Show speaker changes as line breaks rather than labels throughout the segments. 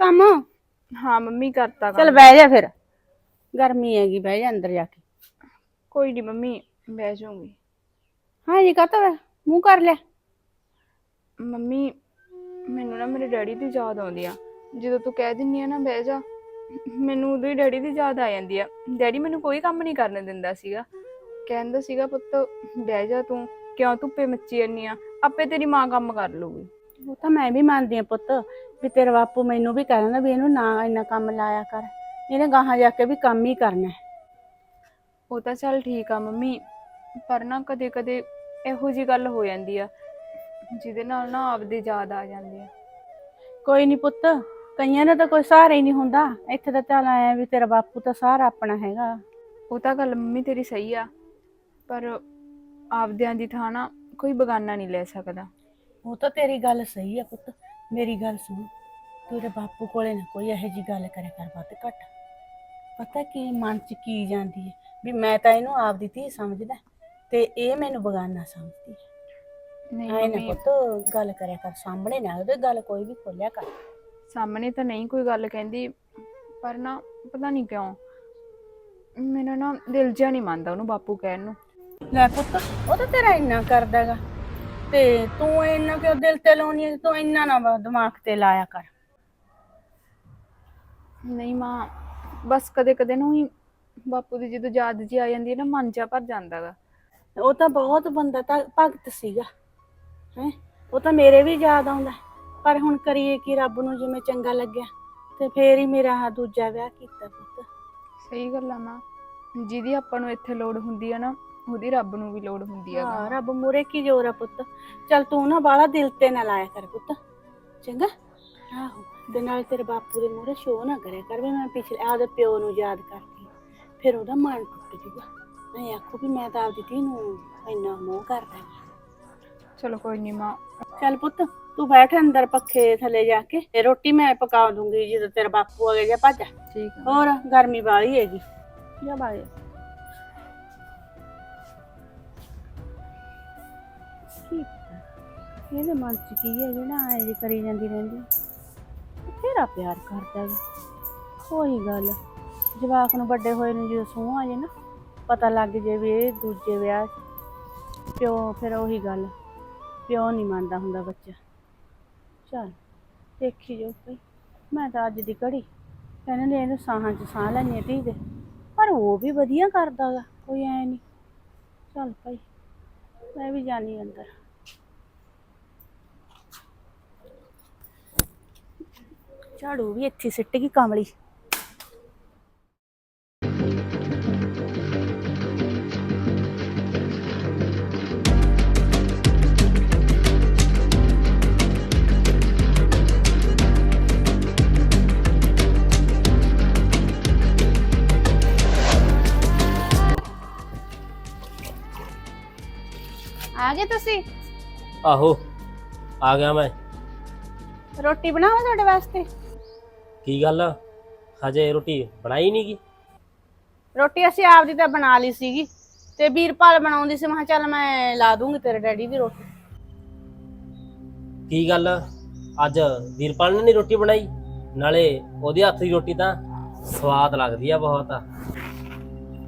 ਕੰਮ?
ਹਾਂ ਮੰਮੀ ਕਰਤਾ
ਚੱਲ ਬਹਿ ਜਾ ਫਿਰ। ਗਰਮੀ ਹੈਗੀ ਬਹਿ ਜਾ ਅੰਦਰ ਜਾ ਕੇ।
ਕੋਈ ਨਹੀਂ ਮੰਮੀ ਬਹਿ ਜਾਊਂਗੀ।
ਹਾਂ ਜੀ ਕਾਹਤੋਂ? ਮੂੰਹ ਕਰ ਲਿਆ।
ਮੰਮੀ ਮੈਨੂੰ ਨਾ ਮੇਰੇ ਡੈਡੀ ਦੀ ਯਾਦ ਆਉਂਦੀ ਆ। ਜਦੋਂ ਤੂੰ ਕਹਿ ਦਿੰਨੀ ਆ ਨਾ ਬਹਿ ਜਾ। ਮੈਨੂੰ ਉਦੋਂ ਹੀ ਡੈਡੀ ਦੀ ਯਾਦ ਆ ਜਾਂਦੀ ਆ। ਡੈਡੀ ਮੈਨੂੰ ਕੋਈ ਕੰਮ ਨਹੀਂ ਕਰਨ ਦਿੰਦਾ ਸੀਗਾ। ਕਹਿੰਦਾ ਸੀਗਾ ਪੁੱਤ ਬਹਿ ਜਾ ਤੂੰ। ਕਿਉਂ ਧੁੱਪੇ ਮੱਚੀ ਜਾਂਦੀ ਆ? ਆਪੇ ਤੇਰੀ ਮਾਂ ਕੰਮ ਕਰ ਲੂਗੀ
ਉਹ ਤਾਂ ਮੈਂ ਵੀ ਮੰਨਦੀ ਆ ਪੁੱਤ ਵੀ ਤੇਰਾ ਬਾਪੂ ਮੈਨੂੰ ਵੀ ਕਹਿੰਦਾ ਵੀ ਇਹਨੂੰ ਨਾ ਇੰਨਾ ਕੰਮ ਲਾਇਆ ਕਰ ਇਹਨੇ ਗਾਹਾਂ ਜਾ ਕੇ ਵੀ ਕੰਮ ਹੀ ਕਰਨਾ ਹੈ।
ਉਹ ਤਾਂ ਚੱਲ ਠੀਕ ਆ ਮੰਮੀ ਪਰ ਨਾ ਕਦੇ ਕਦੇ ਇਹੋ ਜੀ ਗੱਲ ਹੋ ਜਾਂਦੀ ਆ ਜਿਹਦੇ ਨਾਲ ਨਾ ਆਪਦੀ ਯਾਦ ਆ ਜਾਂਦੀ ਆ।
ਕੋਈ ਨਹੀਂ ਪੁੱਤ ਕਈਆਂ ਦਾ ਤਾਂ ਕੋਈ ਸਹਾਰਾ ਹੀ ਨਹੀਂ ਹੁੰਦਾ ਇੱਥੇ ਤਾਂ ਚੱਲ ਆਇਆ ਵੀ ਤੇਰਾ ਬਾਪੂ ਤਾਂ ਸਹਾਰਾ ਆਪਣਾ ਹੈਗਾ।
ਉਹ ਤਾਂ ਗੱਲ ਮੰਮੀ ਤੇਰੀ ਸਹੀ ਆ ਪਰ ਆਪਦਿਆਂ ਦੀ ਥਾਂ ਨਾ ਕੋਈ ਬਗਾਨਾ ਨਹੀਂ ਲੈ ਸਕਦਾ।
ਉਹ ਤਾਂ ਤੇਰੀ ਗੱਲ ਸਹੀ ਆ ਪੁੱਤ ਮੇਰੀ ਗੱਲ ਸੁਣ। ਤੇਰੇ ਬਾਪੂ ਕੋਲੇ ਨਾ ਕੋਈ ਇਹੋ ਜੀ ਗੱਲ ਕਰੇ ਕਰ ਵੱਧ ਘੱਟ। ਪਤਾ ਕੀ ਮਨ ਚ ਕੀ ਜਾਂਦੀ ਹੈ ਵੀ ਮੈਂ ਤਾਂ ਇਹਨੂੰ ਆਪਦੀ ਧੀ ਸਮਝਦਾ ਤੇ ਇਹ ਮੈਨੂੰ ਬਗਾਨਾ ਸਮਝਦੀ ਹੈ
ਨਹੀਂ
ਐ ਨਾ
ਮੰਮੀ।
ਪੁੱਤ ਗੱਲ ਕਰਿਆ ਕਰ ਸਾਹਮਣੇ ਨਾ ਉਹਦੇ ਗੱਲ ਕੋਈ ਵੀ ਖੋਲਿਆ ਕਰ।
ਸਾਹਮਣੇ ਤਾਂ ਨਹੀਂ ਕੋਈ ਗੱਲ ਕਹਿੰਦੀ ਪਰ ਨਾ ਪਤਾ ਨਹੀਂ ਕਿਉਂ ਮੇਰਾ ਨਾ ਦਿਲ ਜਿਹਾ ਨਹੀਂ ਮੰਨਦਾ ਉਹਨੂੰ ਬਾਪੂ ਕਹਿਣ ਨੂੰ।
ਲੈ ਪੁੱਤ ਉਹ ਤਾਂ ਤੇਰਾ ਇੰਨਾ ਕਰਦਾਗਾ ਤੇ ਤੂੰ ਇੰਨਾ ਕਿਉਂ ਦਿਲ ਤੇ ਲਾਉਣੀ ਹੈ ਤੂੰ ਇੰਨਾ ਨਾ ਵਾ ਦਿਮਾਗ ਤੇ ਲਾਇਆ ਕਰ।
ਨਹੀਂ ਮਾਂ ਬਸ ਕਦੇ ਕਦੇ ਨੂੰ ਹੀ ਬਾਪੂ ਦੀ ਜਦੋਂ ਯਾਦ ਜੀ ਆ ਜਾਂਦੀ ਹੈ ਨਾ ਮਨ ਜਾ ਭਰ ਜਾਂਦਾਗਾ
ਉਹ ਤਾਂ ਬਹੁਤ ਬੰਦਾ ਤਾਂ ਭਗਤ ਸੀਗਾ ਹੈ? ਉਹ ਤਾਂ ਮੇਰੇ ਵੀ ਯਾਦ ਆਉਂਦਾ। ਪਰ ਹੁਣ ਕਰੀਏ ਕਿ ਰੱਬ ਨੂੰ ਜਿਵੇਂ ਚੰਗਾ ਲੱਗਿਆ ਤੇ ਫੇਰ ਹੀ ਮੇਰਾ ਆਹ ਦੂਜਾ ਵਿਆਹ ਕੀਤਾ ਪੁੱਤ।
ਸਹੀ ਗੱਲ ਆ ਮਾਂ ਜਿਹਦੀ ਆਪਾਂ ਨੂੰ ਇੱਥੇ ਲੋੜ ਹੁੰਦੀ ਆ ਨਾ ਉਹਦੀ ਰੱਬ ਨੂੰ ਵੀ ਲੋੜ ਹੁੰਦੀ ਆ
ਹਾਂ ਰੱਬ ਮੂਰੇ ਕੀ ਜੋਰ ਆ ਪੁੱਤ? ਚੱਲ ਤੂੰ ਨਾ ਬਾਲਾ ਦਿਲ ਤੇ ਨਾ ਲਾਇਆ ਕਰ ਪੁੱਤ। ਚੰਗਾ? ਆਹੋ ਦੇ ਨਾਲ ਤੇਰੇ ਬਾਪੂ ਦੇ ਮੂਰੇ ਸ਼ੋਅ ਨਾ ਕਰਿਆ ਕਰ ਵੀ ਮੈਂ ਪਿਛਲੇ ਆਪਦੇ ਪਿਓ ਨੂੰ ਯਾਦ ਕਰਦੀ। ਫਿਰ ਉਹਦਾ ਮਨ ਟੁੱਟ ਜੂਗਾ। ਮੈਂ ਆਖੂ ਵੀ ਮੈਂ ਤਾਂ ਆਪਦੀ ਧੀ ਨੂੰ ਇੰਨਾ ਮੋਹ ਕਰਦਾ
ਚਲੋ ਕੋਈ ਨਹੀਂ ਮਾਂ।
ਚੱਲ ਪੁੱਤ ਤੂੰ ਬੈਠ ਅੰਦਰ ਪੱਖੇ ਥੱਲੇ ਜਾ ਕੇ ਤੇ ਰੋਟੀ ਮੈਂ ਪਕਾ ਦੂੰਗੀ ਜਦੋਂ ਤੇਰਾ ਬਾਪੂ ਆ ਗਿਆ ਜਾਂ ਭੱਜ
ਠੀਕ ਆ।
ਹੋਰ ਗਰਮੀ ਵਾਲੀ ਹੈਗੀ। ਜਾ ਬਾਏ। ਇਹਦੇ ਮਨ ਚ ਕੀ ਹੈ ਜਿਹੜਾ ਐਂ ਜੇ ਕਰੀ ਜਾਂਦੀ ਰਹਿੰਦੀ? ਤੇਰਾ ਪਿਆਰ ਕਰਦਾ ਵਾ ਕੋਈ ਗੱਲ। ਜਵਾਕ ਨੂੰ ਵੱਡੇ ਹੋਏ ਨੂੰ ਜਦੋਂ ਸੂਹ ਆ ਜੇ ਨਾ, ਪਤਾ ਲੱਗ ਜੇ ਵੀ ਇਹ ਦੂਜੇ ਵਿਆਹ 'ਚ। ਪਿਓ ਫਿਰ ਉਹੀ ਗੱਲ। ਪਿਓ ਨਹੀਂ ਮੰਨਦਾ ਹੁੰਦਾ ਬੱਚਾ। ਚੱਲ, ਦੇਖੀ ਜੋ ਭਈ। ਮੈਂ ਤਾਂ ਅੱਜ ਦੀ ਘੜੀ ਕਹਿੰਦੇ ਨੇ ਇਹਨੂੰ ਸਾਹਾਂ 'ਚ ਸਾਹ ਲੈਣੀ ਧੀ ਦੇ। ਪਰ ਉਹ ਵੀ ਵਧੀਆ ਕਰਦਾ ਗਾ, ਕੋਈ ਐ ਨਹੀਂ। ਚੱਲ ਭਾਈ, ਮੈਂ ਵੀ ਜਾਣੀ ਅੰਦਰ। ਝਾੜੂ ਵੀ ਇੱਥੇ ਸਿੱਟ ਗਈ ਕਮਲੀ ਆ ਗਏ ਤੁਸੀਂ?
ਆਹੋ ਆ ਗਿਆ ਮੈਂ।
ਰੋਟੀ ਬਣਾਵਾਂ ਤੁਹਾਡੇ ਵਾਸਤੇ?
ਕੀ ਗੱਲ? ਹਜੇ ਰੋਟੀ ਬਣਾਈ ਨਹੀਂ ਗੀ?
ਰੋਟੀ ਅਸੀਂ ਆਪਦੀ ਤਾਂ ਬਣਾ ਲਈ ਸੀਗੀ। ਤੇ ਵੀਰਪਾਲ ਬਣਾਉਂਦੀ ਸੀ ਮੈਂ ਕਿਹਾ ਚੱਲ ਮੈਂ ਲਾ ਦੂੰਗੀ ਤੇਰੇ ਡੈਡੀ ਦੀ ਰੋਟੀ।
ਕੀ ਗੱਲ? ਅੱਜ ਵੀਰਪਾਲ ਨੇ ਨਹੀਂ ਰੋਟੀ ਬਣਾਈ? ਨਾਲੇ ਉਹਦੇ ਹੱਥ ਦੀ ਰੋਟੀ ਤਾਂ ਸਵਾਦ ਲੱਗਦੀ ਆ ਬਹੁਤ। ਆ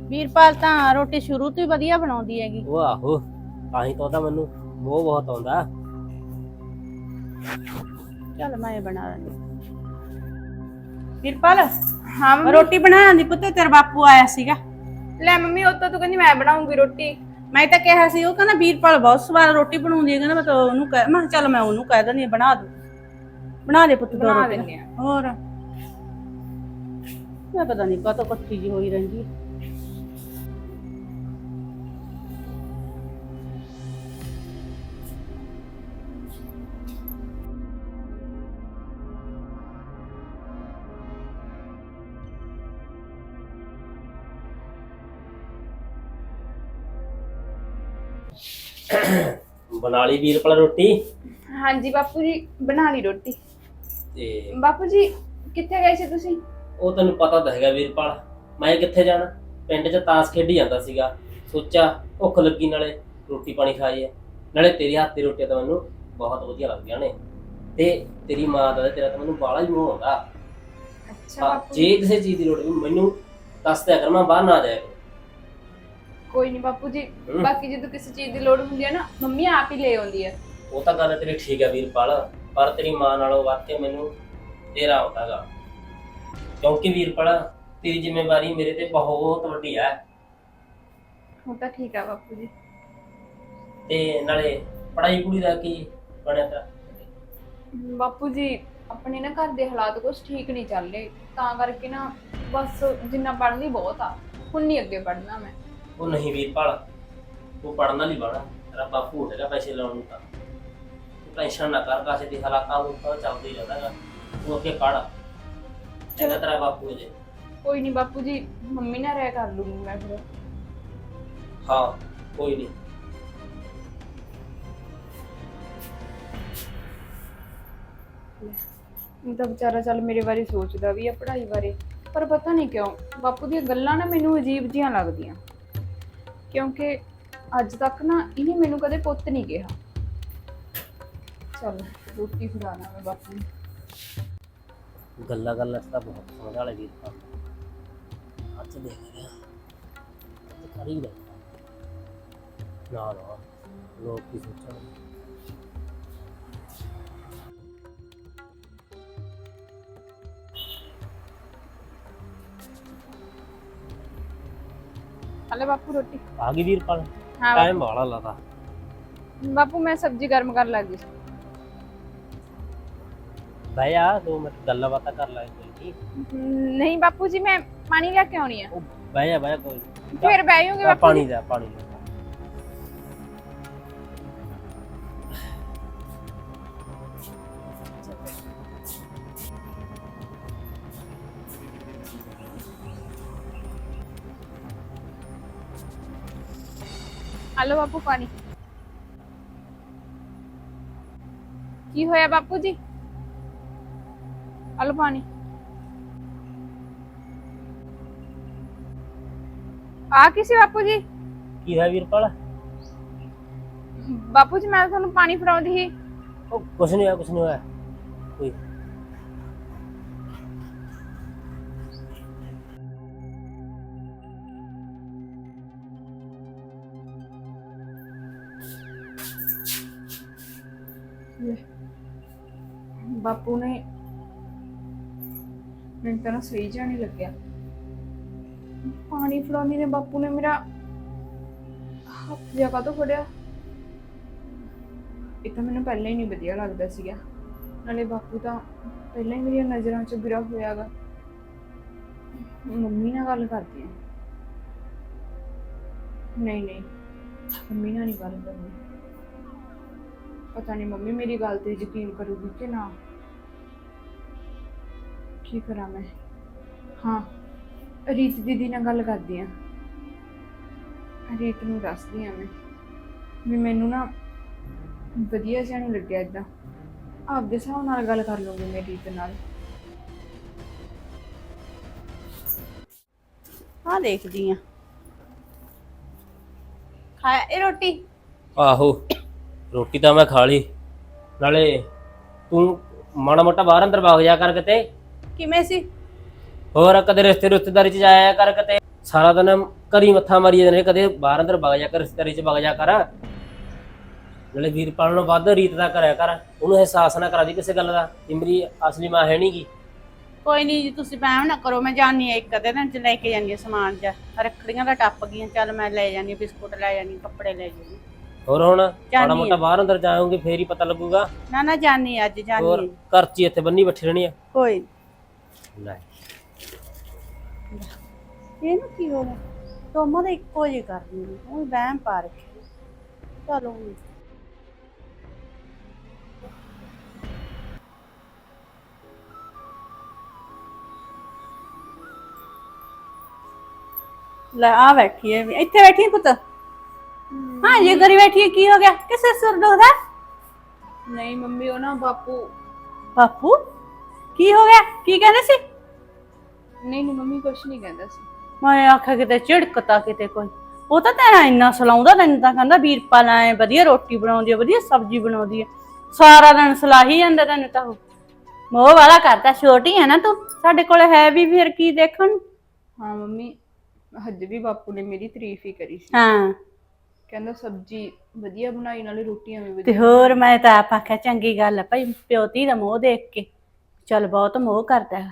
ਵੀਰਪਾਲ ਤਾਂ ਰੋਟੀ ਸ਼ੁਰੂ ਤੋਂ ਹੀ ਵਧੀਆ ਬਣਾਉਂਦੀ ਹੈਗੀ।
ਉਹ ਆਹੋ ਤਾਂ ਹੀ ਤਾਂ ਉਹਦਾ ਮੈਨੂੰ ਮੋਹ ਬਹੁਤ ਆਉਂਦਾ।
ਚੱਲ ਮੈਂ ਇਹ ਬਣਾ ਲੈਂਦੀ ਵੀਰਪਾਲ
ਹਾਂ ਮੰਮੀ।
ਰੋਟੀ ਬਣਾਉਣ ਦੀ ਪੁੱਤ ਤੇਰਾ ਬਾਪੂ ਆਇਆ ਸੀਗਾ।
ਲੈ ਮੰਮੀ ਉਹ ਤਾਂ ਤੂੰ ਕਹਿੰਦੀ ਮੈਂ ਬਣਾਉਂਗੀ ਰੋਟੀ।
ਮੈਂ ਤਾਂ ਕਿਹਾ ਸੀ ਉਹ ਕਹਿੰਦਾ ਵੀਰਪਾਲ ਬਹੁਤ ਸਵਾਦ ਰੋਟੀ ਬਣਾਉਂਦੀ ਹੈ ਕਹਿੰਦਾ ਮੈਂ ਤਾਂ ਉਹਨੂੰ ਕਹਿ ਮੈਂ ਕਿਹਾ ਚੱਲ ਮੈਂ ਉਹਨੂੰ ਕਹਿ ਦਿੰਦੀ ਹਾਂ, ਬਣਾ ਦੂ। ਬਣਾ ਦੇ ਪੁੱਤ ਦੋ
ਬਣਾ
ਰੋਟੀਆਂ।
ਦਿੰਦੇ ਆ
ਹੋਰ? ਮੈਂ ਪਤਾ ਨਹੀਂ ਕਾਹਤੋਂ ਇਕੱਠੀ ਜੀ ਹੋਈ ਰਹਿੰਦੀ ਹੈ।
ਬਣਾ ਲਈ ਵੀਰਪਾਲ ਰੋਟੀ?
ਹਾਂਜੀ ਬਾਪੂ ਜੀ ਬਣਾ ਲਈ ਰੋਟੀ।
ਤੇ
ਬਾਪੂ ਜੀ ਕਿੱਥੇ ਗਏ ਸੀ ਤੁਸੀਂ?
ਉਹ ਤੈਨੂੰ ਪਤਾ ਤਾਂ ਹੈਗਾ ਵੀਰਪਾਲ ਮੈਂ ਕਿੱਥੇ ਜਾਣਾ? ਪਿੰਡ 'ਚ ਤਾਸ ਖੇਡੀ ਜਾਂਦਾ ਸੀਗਾ। ਸੋਚਿਆ ਭੁੱਖ ਲੱਗੀ ਨਾਲੇ ਰੋਟੀ ਪਾਣੀ ਖਾਈਏ। ਨਾਲੇ ਤੇਰੀ ਹੱਥ ਦੀ ਰੋਟੀ ਤਾਂ ਮੈਨੂੰ ਬਹੁਤ ਵਧੀਆ ਲੱਗਦੀਆਂ ਨੇ। ਤੇ ਤੇਰੀ ਮਾਂ ਦਾ ਤੇ ਤੇਰਾ ਤਾਂ ਮੈਨੂੰ ਬਾਹਲਾ ਹੀ ਮੋਹ ਆਉਂਦਾ।
ਅੱਛਾ ਬਾਪੂ
ਜੇ। ਕਿਸੇ ਚੀਜ਼ ਦੀ ਲੋੜ ਵੀ ਮੈਨੂੰ ਦੱਸ ਦਿਆ ਕਰ ਮੈਂ ਬਾਹਰ ਨਾ ਜਾਇਆ
ਕੋਈ ਨਹੀਂ ਬਾਪੂ ਜੀ
ਹਮ।
ਬਾਕੀ ਜਦੋਂ ਕਿਸੇ ਚੀਜ਼ ਦੀ ਲੋੜ ਹੁੰਦੀ ਹੈ ਨਾ ਮੰਮੀ ਆਪ ਹੀ ਲੈ ਆਉਂਦੀ ਹੈ।
ਉਹ ਤਾਂ ਗੱਲ ਤੇਰੀ ਠੀਕ ਹੈ ਵੀਰਪਾਲ ਪਰ ਤੇਰੀ ਮਾਂ ਨਾਲੋਂ ਵੱਧ ਕੇ ਮੈਨੂੰ ਤੇਰਾ ਹੁੰਦਾਗਾ ਕਿਉਂਕਿ ਵੀਰਪਾਲ ਤੇਰੀ ਜ਼ਿੰਮੇਵਾਰੀ ਮੇਰੇ ਤੇ ਬਹੁਤ ਵੱਡੀ ਹੈ।
ਉਹ ਤਾਂ ਠੀਕ ਆ ਬਾਪੂ ਜੀ।
ਤੇ ਨਾਲੇ ਪੜਾਈ ਕੁੜੀ ਦਾ ਕੀ ਬਣਿਆ ਤੇਰਾ?
ਬਾਪੂ ਜੀ ਆਪਣੇ ਨਾ ਘਰ ਦੇ ਹਾਲਾਤ ਕੁਝ ਠੀਕ ਨਹੀਂ ਚੱਲ ਰਹੇ। ਤਾਂ ਕਰਕੇ ਨਾ ਬਸ ਜਿੰਨਾ ਪੜ੍ਹ ਲਈ ਬਹੁਤ ਆ ਹੁਣ ਨਹੀਂ ਅੱਗੇ ਪੜ੍ਹਨਾ ਮੈਂ।
ਉਹ ਨਹੀਂ ਵੀਰਪਾਲ ਤੂੰ ਪੜਨ ਵਾਲੀ ਬਣਾ ਤੇਰਾ ਬਾਪੂ ਹੈਗਾ ਪੈਸੇ ਲਾਉਣ ਨੂੰ ਤਾਂ। ਤੂੰ ਟੈਨਸ਼ਨ ਨਾ ਕਰ ਕਾਸੇ ਦੀ ਹਾਲਾਤਾਂ ਨੂੰ ਤਾਂ ਚੱਲਦਾ ਹੀ ਰਹਿੰਦਾਗਾ ਤੂੰ ਅੱਗੇ ਪੜ ਚੰਗਾ ਤੇਰਾ ਬਾਪੂ ਹੈ ਜੇ।
ਕੋਈ ਨਹੀਂ ਬਾਪੂ ਜੀ ਮੰਮੀ ਨਾਲ ਰਹਿ ਕਰ ਲੂੰਗੀ ਮੈਂ ਫਿਰ।
ਹਾਂ ਕੋਈ ਨਹੀਂ
ਉਹ ਤਾਂ ਵਿਚਾਰਾ ਚੱਲ ਮੇਰੇ ਬਾਰੇ ਸੋਚਦਾ ਵੀ ਆ ਪੜ੍ਹਾਈ ਬਾਰੇ। ਪਰ ਪਤਾ ਨਹੀਂ ਕਿਉਂ ਬਾਪੂ ਦੀਆਂ ਗੱਲਾਂ ਨਾ ਮੈਨੂੰ ਅਜੀਬ ਜੀਆਂ ਲੱਗਦੀਆਂ। ਕਿਉਂਕਿ ਅੱਜ ਤੱਕ ਨਾ ਇਹਨੇ ਮੈਨੂੰ ਕਦੇ ਪੁੱਤ ਨਹੀਂ ਕਿਹਾ। ਚੱਲ, ਰੋਟੀ ਖਿਲਾਣਾ ਮੈਂ ਬਾਪੂ ਨੂੰ।
ਗੱਲਾਂ ਗੱਲਾਂ ਤਾਂ ਬਹੁਤ ਸਮਝ ਵਾਲੇ ਵੀਰਪਾਲ ਅੱਜ ਦੇਖ ਲਿਆ। ਅੱਜ ਕਰ ਲੈ ਨਾ ਨਾ, ਲੋਕ ਕੀ ਸੋਚਣਗੇ।
ਹਲੇ ਬਾਪੂ ਰੋਟੀ
ਆ ਗਈ ਵੀਰਪਾਲ
ਹਾਂ
ਟਾਈਮ ਬਾਲਾ ਲਾਦਾ
ਬਾਪੂ। ਬਾਪੂ ਮੈਂ ਸਬਜ਼ੀ ਗਰਮ ਕਰਨ ਲੱਗੀ ਸੀ
ਬਈ ਆ ਦੋ ਮਿੰਟ ਗੱਲਾਂ ਬਾਤਾਂ ਕਰ ਲੈ ਕੋਈ ਨਹੀਂ
ਨਹੀਂ ਬਾਪੂ ਜੀ ਮੈਂ ਪਾਣੀ ਲੈ ਕੇ ਆਉਣੀ ਆ
ਉਹ ਬਹਿ ਜਾ ਬਹਿ
ਹਲੋ ਬਾਪੂ ਪਾਣੀ ਕੀ ਹੋਇਆ ਬਾਪੂ ਜੀ ਹਲੋ ਪਾਣੀ ਆ ਕਿਸੇ ਬਾਪੂ ਜੀ
ਕੀ ਹੈ ਵੀਰਪਾਲ
ਬਾਪੂ ਜੀ ਮੈਂ ਤੁਹਾਨੂੰ ਪਾਣੀ ਫੜਾਉਂਦੀ ਸੀ।
ਉਹ ਕੁਛ ਨਹੀਂ ਹੋਇਆ ਕੁਛ ਨਹੀਂ ਹੋਇਆ। ਕੋਈ
ਬਾਪੂ ਨੇ ਮੈਨੂੰ ਤਾਂ ਨਾ ਸਹੀ ਜਿਹਾ ਲੱਗਿਆ। ਪਾਣੀ ਫੜਾਉਂਦੀ ਨੇ ਬਾਪੂ ਨੇ ਮੇਰਾ ਹੱਥ ਜਿਹਾ ਕਾਹਤੋਂ ਫੜਿਆ? ਇਹ ਤਾਂ ਮੈਨੂੰ ਪਹਿਲਾਂ ਹੀ ਨਹੀਂ ਵਧੀਆ ਲੱਗਦਾ ਸੀਗਾ। ਨਾਲੇ ਬਾਪੂ ਤਾਂ ਪਹਿਲਾਂ ਹੀ ਮੇਰੀਆਂ ਨਜ਼ਰਾਂ 'ਚ ਗਿਰਾ ਹੋਇਆਗਾ। ਮੰਮੀ ਨਾਲ ਗੱਲ ਕਰਦੀ ਆ। ਨਹੀਂ ਨਹੀਂ। ਮੰਮੀ ਨਾਲ ਨਹੀਂ ਗੱਲ ਕਰਨੀ। ਪਤਾ ਨਹੀਂ ਮੰਮੀ ਮੇਰੀ ਗੱਲ ਤੇ ਯਕੀਨ ਕਰੂਗੀ ਕਿ ਨਾ। ਕੀ ਕਰਾਂ ਮੈਂ? ਹਾਂ, ਰੀਤ ਦੀਦੀ ਨਾਲ ਗੱਲ ਕਰਦੀ ਆ ਰੀਤ ਨੂੰ ਦੱਸਦੀ ਆ ਮੈਂ ਵੀ ਮੈਨੂੰ ਨਾ ਵਧੀਆ ਜਿਹਾ ਨਹੀਂ ਲੱਗਿਆ ਇਦਾਂ ਆਪਦੇ ਹਿਸਾਬ ਨਾਲ ਗੱਲ ਕਰ ਲੂੰਗੀ ਮੈਂ ਰੀਤ ਨਾਲ।
ਹਾਂ ਦੇਖਦੀ ਆ ਖਾਇਆ ਇਹ ਰੋਟੀ?
ਆਹੋ, ਰੋਟੀ ਤਾਂ ਮੈਂ ਖਾ ਲਈ। ਨਾਲੇ ਤੂੰ ਮਾੜਾ ਮੋਟਾ ਬਾਹਰ ਅੰਦਰ ਵਗ ਜਾ ਕਰ ਕਿਤੇ।
ਕਿਵੇਂ ਸੀ?
ਹੋਰ ਕਦੇ ਰਿਸ਼ਤੇ ਰਿਸ਼ਤੇਦਾਰੀ ਚ ਜਾਇਆ ਕਰ ਕਿਤੇ ਸਾਰਾ ਦਿਨ ਘਰੀ ਮੱਥਾ ਮਾਰੀ ਜਾਂਦੇ ਨੇ ਕਦੇ ਬਾਹਰ ਅੰਦਰ ਵਗ ਜਾ ਕਰ ਰਿਸ਼ਤੇਦਾਰੀ ਚ ਵਗ ਜਾ ਕਰ। ਨਾਲੇ ਵੀਰਪਾਲ ਨੂੰ ਵੱਧ ਰੀਤ ਦਾ ਕਰਿਆ ਕਰ ਉਹਨੂੰ ਅਹਿਸਾਸ ਨਾ ਕਰਾ ਦੀ ਕਿਸੇ ਗੱਲ ਦਾ ਕਿ ਮੇਰੀ ਅਸਲੀ ਮਾਂ ਹੈ ਨਹੀਂਗੀ
ਕੋਈ ਨਹੀਂ ਜੀ ਤੁਸੀਂ ਵਹਿਮ ਨਾ ਕਰੋ ਮੈਂ ਜਾਣੀ ਆ ਇੱਕ ਅੱਧੇ ਦਿਨ ਚ ਲੈ ਕੇ ਜਾਂਦੀ ਆ ਸਮਾਨ ਜਾ। ਰੱਖੜੀਆਂ ਦਾ ਟੱਪ ਗਈਆਂ ਚੱਲ ਮੈਂ ਲੈ ਆ, ਬਿਸਕੁਟ ਲੈ ਆ, ਕੱਪੜੇ ਲੈ ਆ।
ਹੋਰ ਹੁਣ ਮਾੜਾ ਮੋਟਾ। ਬਾਹਰ ਅੰਦਰ ਜਾਓਗੇ ਫੇਰ ਹੀ ਪਤਾ ਲੱਗੂਗਾ।
ਨਾ ਨਾ ਜਾਣੀ ਅੱਜ ਜਾਣੀ
ਹੋਰ। ਘਰ ਚ ਹੀ ਇੱਥੇ ਬੰਨੀ ਬੈਠੀ ਰਹਿਣੀ ਆ।
ਕੋਈ ਇਹਨੂੰ ਕੀ ਹੋ ਗਿਆ ਦੋਵਾਂ ਦਾ ਇੱਕੋ ਜਿਹੀ ਕਰਨੀ ਆ। ਉਹ ਵਹਿਮ ਪਾ ਰੱਖਿਆ ਚਲੋ ਹੁਣ। ਲੈ ਆ ਬੈਠੀ ਹੈ ਵੀ। ਇੱਥੇ ਬੈਠੀ ਹੈ ਪੁੱਤ ਹਾਂ ਇਹ ਗਰੀ ਬੈਠੀ ਹੈ ਕੀ ਹੋ ਗਿਆ ਕਿਸੇ ਸੁਰ ਦੁਖਦਾ
ਨਹੀਂ ਮੰਮੀ ਉਹ ਨਾ ਬਾਪੂ
ਬਾਪੂ ਕੀ ਹੋ ਗਿਆ? ਕੀ ਕਹਿੰਦੇ ਸੀ?
ਨਹੀਂ ਨਹੀਂ ਮੰਮੀ ਕੁਛ ਨਹੀਂ ਕਹਿੰਦਾ ਸੀ।
ਮੈਂ ਆਖਿਆ ਕਿਤੇ ਝਿੜਕਤਾ ਕਿਤੇ ਕੋਈ। ਉਹ ਤਾਂ ਤੇਰਾ ਇੰਨਾ ਸਲਾਉਂਦਾ ਤੈਨੂੰ ਤਾਂ ਕਹਿੰਦਾ ਵੀਰਪਾਲ ਐ ਵਧੀਆ ਰੋਟੀ ਬਣਾਉਂਦੀ ਆ ਵਧੀਆ ਸਬਜ਼ੀ ਬਣਾਉਂਦੀ ਆ। ਸਾਰਾ ਦਿਨ ਸਲਾਹੀ ਜਾਂਦਾ ਤੈਨੂੰ ਤਾਂ ਉਹ। ਮੋਹ ਵਾਲਾ ਕਰਦਾ ਛੋਟੀ ਆ ਨਾ ਤੂੰ। ਸਾਡੇ ਕੋਲ ਹੈ ਵੀ ਫਿਰ ਕੀ ਦੇਖਣ? ਨੂੰ?
ਹਾਂ ਮੰਮੀ ਅੱਜ ਵੀ ਬਾਪੂ ਨੇ ਮੇਰੀ ਤਾਰੀਫ ਹੀ ਕਰੀ ਸੀ।
ਹਾਂ।
ਕਹਿੰਦਾ ਸਬਜ਼ੀ ਵਧੀਆ ਬਣਾਈ ਨਾਲੇ ਰੋਟੀਆਂ ਵੀ ਵਧੀਆ
ਤੇ ਹੋਰ ਮੈਂ ਤਾਂ ਆਪ ਆਖਿਆ ਚੰਗੀ ਗੱਲ ਆ ਭਾਈ ਪਿਓਤੀ ਦਾ ਮੋਹ ਦੇਖ ਕੇ। ਚੱਲ ਬਹੁਤ ਮੋਹ ਕਰਦਾ ਹੈ।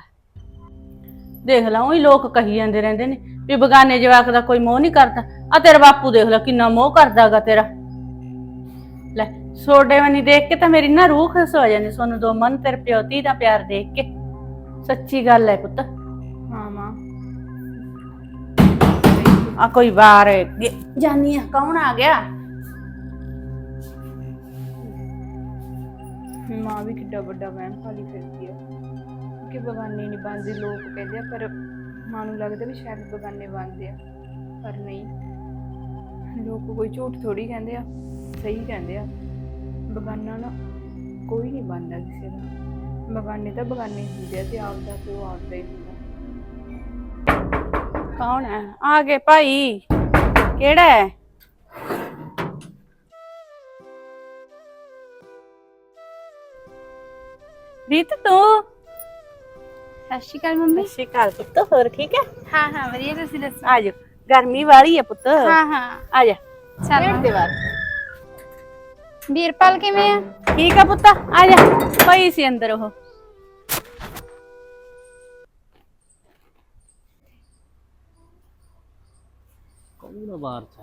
ਦੇਖ ਲਾ ਉਹੀ ਲੋਕ ਕਹੀ ਜਾਂਦੇ ਰਹਿੰਦੇ ਨੇ ਵੀ ਬਗਾਨੇ ਜਵਾਕ ਦਾ ਕੋਈ ਮੋਹ ਨਹੀਂ ਕਰਦਾ। ਆ ਤੇਰਾ ਬਾਪੂ ਦੇਖ ਲੈ ਕਿੰਨਾ ਮੋਹ ਕਰਦਾਗਾ ਤੇਰਾ। ਲੈ ਸੋਡੇ ਵਨੀ ਦੇਖ ਕੇ ਤਾਂ ਮੇਰੀ ਨਾ ਰੂਹ ਖੁਸ਼ ਹੋ ਜਾਂਦੀ ਸੋਨੂੰ ਦੋ ਮਨ ਤੇਰੇ ਪਿਓਤੀ ਦਾ ਪਿਆਰ ਦੇਖ ਕੇ। ਸੱਚੀ ਗੱਲ ਹੈ ਪੁੱਤ।
ਹਾਂ ਮਾਂ।
ਆ ਕੋਈ ਵਾਰ ਜਾਨੀ ਆ ਕੌਣ ਆ ਗਿਆ?
ਮਾਂ ਵੀ ਕਿੱਡਾ ਵੱਡਾ ਵਹਿਮ ਖਾਲੀ ਫਿਰਦੀ ਆ। ਕਿ ਬਗਾਨੇ ਨਹੀਂ ਬਣਦੇ ਲੋਕ ਕਹਿੰਦੇ ਆ, ਪਰ ਮਾਂ ਨੂੰ ਲੱਗਦਾ ਵੀ ਸ਼ਾਇਦ ਬਗਾਨੇ ਬਣਦੇ ਆ, ਪਰ ਨਹੀਂ। ਲੋਕ ਕੋਈ ਝੂਠ ਥੋੜੀ ਕਹਿੰਦੇ ਆ, ਸਹੀ ਕਹਿੰਦੇ ਆ। ਬਗਾਨਾ ਨਾ ਕੋਈ ਨਹੀਂ ਬਣਦਾ ਕਿਸੇ ਦਾ। ਬਗਾਨੇ ਤਾਂ ਬਗਾਨੇ ਹੀ ਹੁੰਦੇ ਆ ਤੇ ਆਪਦਾ ਤੇ ਉਹ ਆਪਦਾ ਹੀ ਹੁੰਦਾ।
ਕੌਣ ਹੈ? ਆ ਗਏ ਭਾਈ। ਕਿਹੜਾ ਹੈ? ਰੀਤ ਤੂੰ?
ਸਤਿ ਸ਼੍ਰੀ ਅਕਾਲ ਮੰਮੀ।
ਸਤਿ ਸ਼੍ਰੀ ਅਕਾਲ ਪੁੱਤ ਹੋਰ ਠੀਕ ਹੈ?
ਹਾਂ ਹਾਂ ਵਧੀਆ ਤੁਸੀਂ ਦੱਸੋ?
ਆ ਜਾ ਗਰਮੀ ਵਾਲੀ ਹੈ ਪੁੱਤ।
ਹਾਂ ਹਾਂ।
ਆ ਜਾ।
ਚੱਲ।
ਦੇ ਬਾਅਦ
ਵੀਰਪਾਲ ਕਿਵੇਂ ਆ?
ਠੀਕ ਆ ਪੁੱਤ ਆ ਜਾ ਪਈ ਸੀ ਅੰਦਰ ਉਹ।
ਕੌਣ ਬਾਹਰ ਚਾ